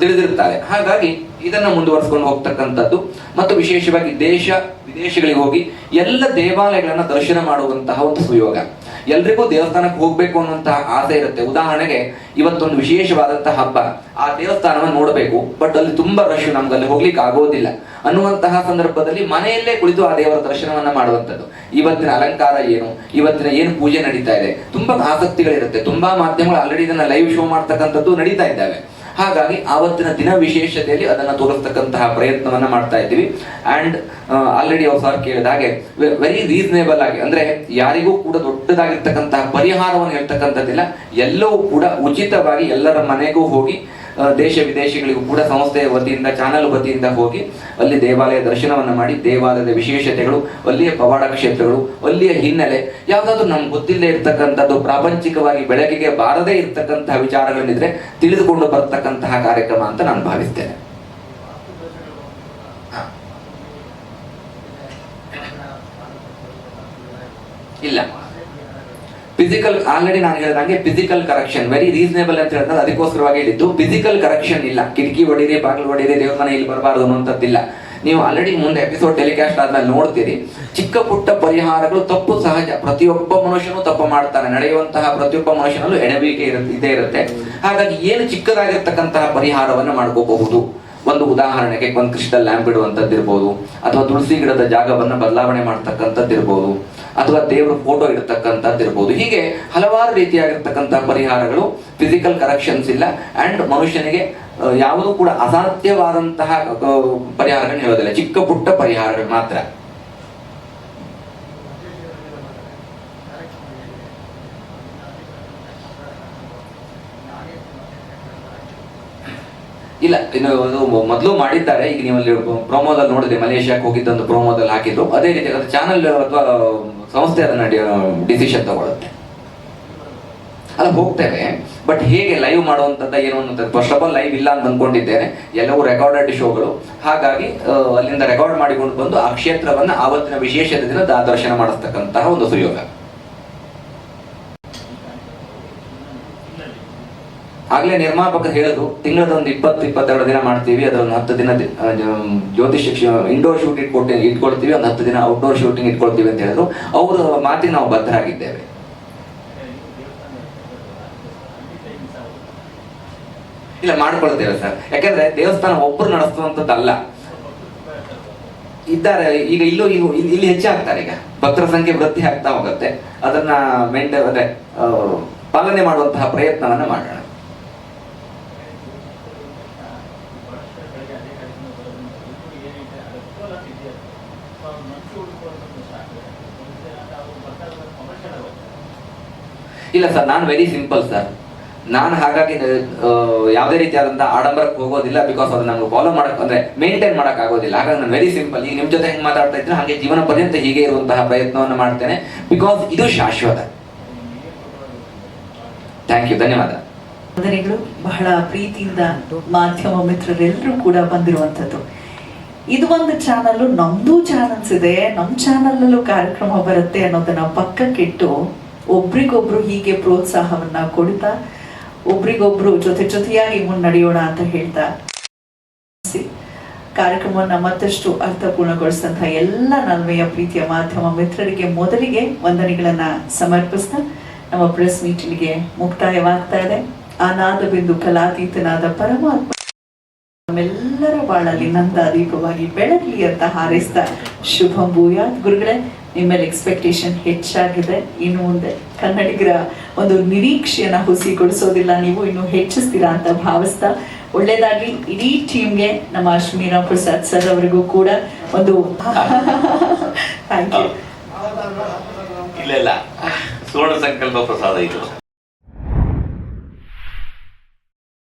ತಿಳಿದಿರುತ್ತಾರೆ. ಹಾಗಾಗಿ ಇದನ್ನ ಮುಂದುವರಿಸ್ಕೊಂಡು ಹೋಗ್ತಕ್ಕಂಥದ್ದು. ಮತ್ತು ವಿಶೇಷವಾಗಿ ದೇಶ ವಿದೇಶಗಳಿಗೆ ಹೋಗಿ ಎಲ್ಲ ದೇವಾಲಯಗಳನ್ನ ದರ್ಶನ ಮಾಡುವಂತಹ ಒಂದು ಸುಯೋಗ. ಎಲ್ರಿಗೂ ದೇವಸ್ಥಾನಕ್ಕೆ ಹೋಗ್ಬೇಕು ಅನ್ನುವಂತಹ ಆಸೆ ಇರುತ್ತೆ. ಉದಾಹರಣೆಗೆ ಇವತ್ತೊಂದು ವಿಶೇಷವಾದಂತಹ ಹಬ್ಬ. ಆ ದೇವಸ್ಥಾನವನ್ನು ನೋಡಬೇಕು. ಬಟ್ ಅಲ್ಲಿ ತುಂಬಾ ರಶ್ ನಮ್ಗೆ ಅಲ್ಲಿ ಹೋಗ್ಲಿಕ್ಕೆ ಆಗೋದಿಲ್ಲ. ಅನ್ನುವಂತಹ ಸಂದರ್ಭದಲ್ಲಿ ಮನೆಯಲ್ಲೇ ಕುಳಿತು ಆ ದೇವರ ದರ್ಶನವನ್ನ ಮಾಡುವಂಥದ್ದು. ಇವತ್ತಿನ ಅಲಂಕಾರ ಏನು? ಇವತ್ತಿನ ಏನು ಪೂಜೆ ನಡೀತಾ ಇದೆ? ತುಂಬಾ ಆಸಕ್ತಿಗಳಿರುತ್ತೆ. ತುಂಬಾ ಮಾಧ್ಯಮಗಳು ಆಲ್ರೆಡಿ ಇದನ್ನ ಲೈವ್ ಶೋ ಮಾಡ್ತಕ್ಕಂಥದ್ದು ನಡೀತಾ ಇದ್ದಾವೆ. ಹಾಗಾಗಿ ಆವತ್ತಿನ ದಿನ ವಿಶೇಷತೆಯಲ್ಲಿ ಅದನ್ನು ತೋರಿಸ್ತಕ್ಕಂತಹ ಪ್ರಯತ್ನವನ್ನ ಮಾಡ್ತಾ ಇದ್ದೀವಿ. ಅಂಡ್ ಆಲ್ರೆಡಿ ಅವ್ರು ಸರ್ ಕೇಳಿದ ಹಾಗೆ ವೆರಿ ರೀಸನೇಬಲ್ ಆಗಿ, ಅಂದ್ರೆ ಯಾರಿಗೂ ಕೂಡ ದೊಡ್ಡದಾಗಿರ್ತಕ್ಕಂತಹ ಪರಿಹಾರವನ್ನು ಹೇಳ್ತಕ್ಕಂಥದ್ದಿಲ್ಲ. ಎಲ್ಲವೂ ಕೂಡ ಉಚಿತವಾಗಿ ಎಲ್ಲರ ಮನೆಗೂ ಹೋಗಿ ದೇಶ ವಿದೇಶಗಳಿಗೂ ಕೂಡ ಸಂಸ್ಥೆಯ ವತಿಯಿಂದ ಚಾನಲ್ ವತಿಯಿಂದ ಹೋಗಿ ಅಲ್ಲಿ ದೇವಾಲಯ ದರ್ಶನವನ್ನು ಮಾಡಿ ದೇವಾಲಯದ ವಿಶೇಷತೆಗಳು ಅಲ್ಲಿಯ ಪವಾಡ ಕ್ಷೇತ್ರಗಳು ಅಲ್ಲಿಯ ಹಿನ್ನೆಲೆ ಯಾವುದಾದ್ರೂ ನಮ್ಗೆ ಗೊತ್ತಿಲ್ಲದೆ ಇರ್ತಕ್ಕಂಥದ್ದು ಪ್ರಾಪಂಚಿಕವಾಗಿ ಬೆಳಕಿಗೆ ಬಾರದೇ ಇರ್ತಕ್ಕಂತಹ ವಿಚಾರಗಳನ್ನಿದ್ರೆ ತಿಳಿದುಕೊಂಡು ಬರ್ತಕ್ಕಂತಹ ಕಾರ್ಯಕ್ರಮ ಅಂತ ನಾನು ಭಾವಿಸ್ತೇನೆ. ಇಲ್ಲ ಫಿಸಿಕಲ್ ಆಲ್ರೆಡಿ ನಾನು ಹೇಳಿದಂಗೆ ಫಿಸಿಕಲ್ ಕರೆಕ್ಷನ್ ವೆರಿ ರೀಸನೇಬಲ್ ಅಂತ ಹೇಳಿದ್ರೆ ಅದಕ್ಕೋಸ್ಕರವಾಗಿ ಹೇಳಿದ್ದು ಫಿಸಿಕಲ್ ಕರೆಕ್ಷನ್ ಇಲ್ಲ. ಕಿಟಕಿ ಹೊಡಿರಿ ಬಾಗಿಲು ಹೊಡಿರಿ ದೇವ್ರ ಮನೆ ಇಲ್ಲಿ ಬರಬಾರ್ದು ಅನ್ನುವಂಥದ್ದಿಲ್ಲ. ನೀವು ಆಲ್ರೆಡಿ ಮುಂದೆ ಎಪಿಸೋಡ್ ಟೆಲಿಕಾಸ್ಟ್ ಆದ್ಮೇಲೆ ನೋಡ್ತೀರಿ. ಚಿಕ್ಕ ಪುಟ್ಟ ಪರಿಹಾರಗಳು ತಪ್ಪು ಸಹಜ. ಪ್ರತಿಯೊಬ್ಬ ಮನುಷ್ಯನು ತಪ್ಪು ಮಾಡ್ತಾನೆ. ನಡೆಯುವಂತಹ ಪ್ರತಿಯೊಬ್ಬ ಮನುಷ್ಯನಲ್ಲೂ ಎಡವಿಕೆ ಇರುತ್ತೆ ಇದೇ ಇರುತ್ತೆ. ಹಾಗಾಗಿ ಏನು ಚಿಕ್ಕದಾಗಿರ್ತಕ್ಕಂತಹ ಪರಿಹಾರವನ್ನು ಮಾಡ್ಕೋಬಹುದು. ಒಂದು ಉದಾಹರಣೆಗೆ ಒಂದು ಕ್ರಿಸ್ಟಲ್ ಲ್ಯಾಂಪ್ ಇಡುವಂಥದ್ದು ಇರ್ಬೋದು, ಅಥವಾ ತುಳಸಿ ಗಿಡದ ಜಾಗವನ್ನ ಬದಲಾವಣೆ ಮಾಡ್ತಕ್ಕಂಥದ್ದು ಇರ್ಬೋದು, ಅಥವಾ ದೇವರ ಫೋಟೋ ಇಡತಕ್ಕಂಥದ್ದು ಇರ್ಬೋದು. ಹೀಗೆ ಹಲವಾರು ರೀತಿಯಾಗಿರ್ತಕ್ಕಂಥ ಪರಿಹಾರಗಳು ಫಿಸಿಕಲ್ ಕರೆಕ್ಷನ್ಸ್ ಇಲ್ಲ ಅಂಡ್ ಮನುಷ್ಯನಿಗೆ ಯಾವುದೂ ಕೂಡ ಅಸಾಧ್ಯವಾದಂತಹ ಪರಿಹಾರಗಳನ್ನ ಹೇಳೋದಿಲ್ಲ. ಚಿಕ್ಕ ಪುಟ್ಟ ಪರಿಹಾರಗಳು ಮಾತ್ರ ಇಲ್ಲ ಇನ್ನು ಮೊದಲು ಮಾಡಿದ್ದಾರೆ. ಈಗ ನೀವು ಅಲ್ಲಿ ಪ್ರೋಮೋದಲ್ಲಿ ನೋಡಿದ್ರೆ ಮಲೇಷ್ಯಾಕ್ ಹೋಗಿದ್ದಂತ ಪ್ರೋಮೋದಲ್ಲಿ ಹಾಕಿದ್ರು. ಅದೇ ರೀತಿ ಅದು ಚಾನಲ್ ಅಥವಾ ಸಂಸ್ಥೆ ಅದನ್ನ ಡಿಸಿಷನ್ ತಗೊಳುತ್ತೆ. ಅಲ್ಲ, ಹೋಗ್ತೇವೆ. ಬಟ್ ಹೇಗೆ ಲೈವ್ ಮಾಡುವಂಥದ್ದು ಏನು ಅಂತ ಫಸ್ಟ್ ಆಫ್ ಆಲ್ ಲೈವ್ ಇಲ್ಲ ಅಂತ ಅಂದ್ಕೊಂಡಿದ್ದೇನೆ ಎಲ್ಲವೂ ರೆಕಾರ್ಡೆಡ್ ಶೋಗಳು ಹಾಗಾಗಿ ಅಲ್ಲಿಂದ ರೆಕಾರ್ಡ್ ಮಾಡಿಕೊಂಡು ಬಂದು ಆ ಕ್ಷೇತ್ರವನ್ನ, ಆವತ್ತಿನ ವಿಶೇಷ ದಿನ ದರ್ಶನ ಮಾಡಿಸ್ತಕ್ಕಂತಹ ಒಂದು ಸುಯೋಗ. ಆಗ್ಲೇ ನಿರ್ಮಾಪಕರು ಹೇಳಿದ್ರು ತಿಂಗಳದೊಂದು ಇಪ್ಪತ್ತು, ಇಪ್ಪತ್ತೆರಡು ದಿನ ಮಾಡ್ತೀವಿ, ಅದೊಂದು ಹತ್ತು ದಿನ ಜ್ಯೋತಿಷ ಇಂಡೋರ್ ಶೂಟ್ ಇಟ್ಕೊಟ್ಟು ಇಟ್ಕೊಳ್ತೀವಿ, ಒಂದು ಹತ್ತು ದಿನ ಔಟ್ಡೋರ್ ಶೂಟಿಂಗ್ ಇಟ್ಕೊಳ್ತೀವಿ ಅಂತ ಹೇಳಿದ್ರು. ಅವರು ಮಾತಿಗೆ ನಾವು ಬದ್ಧರಾಗಿದ್ದೇವೆ. ಇಲ್ಲ, ಮಾಡ್ಕೊಳ್ತೇವೆ ಸರ್. ಯಾಕಂದ್ರೆ ದೇವಸ್ಥಾನ ಒಬ್ರು ನಡೆಸುವಂತದ್ದಲ್ಲ ಇದ್ದಾರೆ, ಈಗ ಇಲ್ಲೂ ಇಲ್ಲೂ ಹೆಚ್ಚಾಗ್ತಾರೆ ಈಗ. ಭಕ್ತರ ಸಂಖ್ಯೆ ವೃದ್ಧಿ ಆಗ್ತಾ ಹೋಗುತ್ತೆ. ಅದನ್ನ ಮೇಂಟೈನ್ ಅಂದ್ರೆ ಪಾಲನೆ ಮಾಡುವಂತಹ ಪ್ರಯತ್ನವನ್ನ ಮಾಡೋಣ. ಇಲ್ಲ ಸರ್, ನಾನು ವೆರಿ ಸಿಂಪಲ್ ಸರ್. ನಾನು ಹಾಗಾಗಿ ಯಾವುದೇ ರೀತಿಯಾದಂಥ ಆಡಂಬರಕ್ಕೆ ಹೋಗೋದಿಲ್ಲ ಬಿಕಾಸ್ ಅದು ನಮ್ಗೆ ಫಾಲೋ ಮಾಡಕ್, ಅಂದ್ರೆ ಮೇಂಟೈನ್ ಮಾಡಕ್ ಆಗೋದಿಲ್ಲ. ಹಾಗಾಗಿ ನಾನು ವೆರಿ ಸಿಂಪಲ್ ಈಗ ನಿಮ್ ಜೊತೆ ಹೆಂಗ್ ಮಾತಾಡ್ತಾ ಇದ್ರೆ ಹಾಗೆ ಜೀವನ ಪರ್ಯಂತ ಹೀಗೆ ಇರುವಂತಹ ಪ್ರಯತ್ನವನ್ನು ಮಾಡ್ತೇನೆ. ಬಿಕಾಸ್ ಇದು ಶಾಶ್ವತ. ಥ್ಯಾಂಕ್ ಯು ಧನ್ಯವಾದ. ವಂದನೆಗಳು ಬಹಳ ಪ್ರೀತಿಯಿಂದ ಮಾಧ್ಯಮ ಮಿತ್ರರೆಲ್ಲರೂ ಕೂಡ ಬಂದಿರುವಂಥದ್ದು. ಇದು ಒಂದು ಚಾನಲ್ ನಮ್ದು ಚಾನಲ್ಸ್ ಇದೆ. ನಮ್ಮ ಚಾನಲ್ನಲ್ಲೂ ಕಾರ್ಯಕ್ರಮ ಬರುತ್ತೆ ಅನ್ನೋದನ್ನ ಪಕ್ಕಕ್ಕಿಟ್ಟು ಒಬ್ರಿಗೊಬ್ರು ಹೀಗೆ ಪ್ರೋತ್ಸಾಹವನ್ನ ಕೊಡ್ತಾ, ಒಬ್ರಿಗೊಬ್ರು ಜೊತೆ ಜೊತೆಯಾಗಿ ಮುನ್ನಡೆಯೋಣ ಅಂತ ಹೇಳ್ತಾ ಕಾರ್ಯಕ್ರಮವನ್ನ ಮತ್ತಷ್ಟು ಅರ್ಥಪೂರ್ಣಗೊಳಿಸಿದಂತಹ ಎಲ್ಲ ನಲ್ಮೆಯ ಪ್ರೀತಿಯ ಮಾಧ್ಯಮ ಮಿತ್ರರಿಗೆ ಮೊದಲಿಗೆ ವಂದನೆಗಳನ್ನ ಸಮರ್ಪಿಸ್ತಾ, ನಮ್ಮ ಪ್ರೆಸ್ ಮೀಟಿಂಗ್ಗೆ ಮುಕ್ತಾಯವಾಗ್ತಾ ಇದೆ. ಅನಾದ ಬಿಂದು ಕಲಾತೀತನಾದ ಪರಮಾತ್ಮ ನಮ್ಮೆಲ್ಲರ ಬಾಳಲ್ಲಿ ನಂದ ದೀಪವಾಗಿ ಬೆಳಗಲಿ ಅಂತ ಹಾರೈಸ್ತಾ ಶುಭಂ ಭೂಯಾತ್. ಗುರುಗಳೇ ನಿಮ್ಮಲ್ಲಿ ಎಕ್ಸ್ಪೆಕ್ಟೇಷನ್ ಹೆಚ್ಚಾಗಿದೆ. ಇನ್ನು ಮುಂದೆ ಕನ್ನಡಿಗರ ಒಂದು ನಿರೀಕ್ಷೆಯನ್ನ ಹುಸಿಗೊಳಿಸೋದಿಲ್ಲ. ನೀವು ಇನ್ನು ಹೆಚ್ಚಿಸ್ತೀರಾ ಅಂತ ಭಾವಿಸ್ತಾ ಒಳ್ಳೇದಾಗ್ಲಿ. ಇಡೀ ಟೀಮ್ಗೆ ನಮ್ಮ ಅಶ್ಮೀರಾ ಪ್ರಸಾದ್ ಸರ್ ಅವರಿಗೂ ಕೂಡ ಒಂದು ಥ್ಯಾಂಕ್ ಯು ಇಲ್ಲ ಇಲ್ಲ. ಸುವರ್ಣ ಸಂಕಲ್ಪ ಪ್ರಸಾದ ಇದು.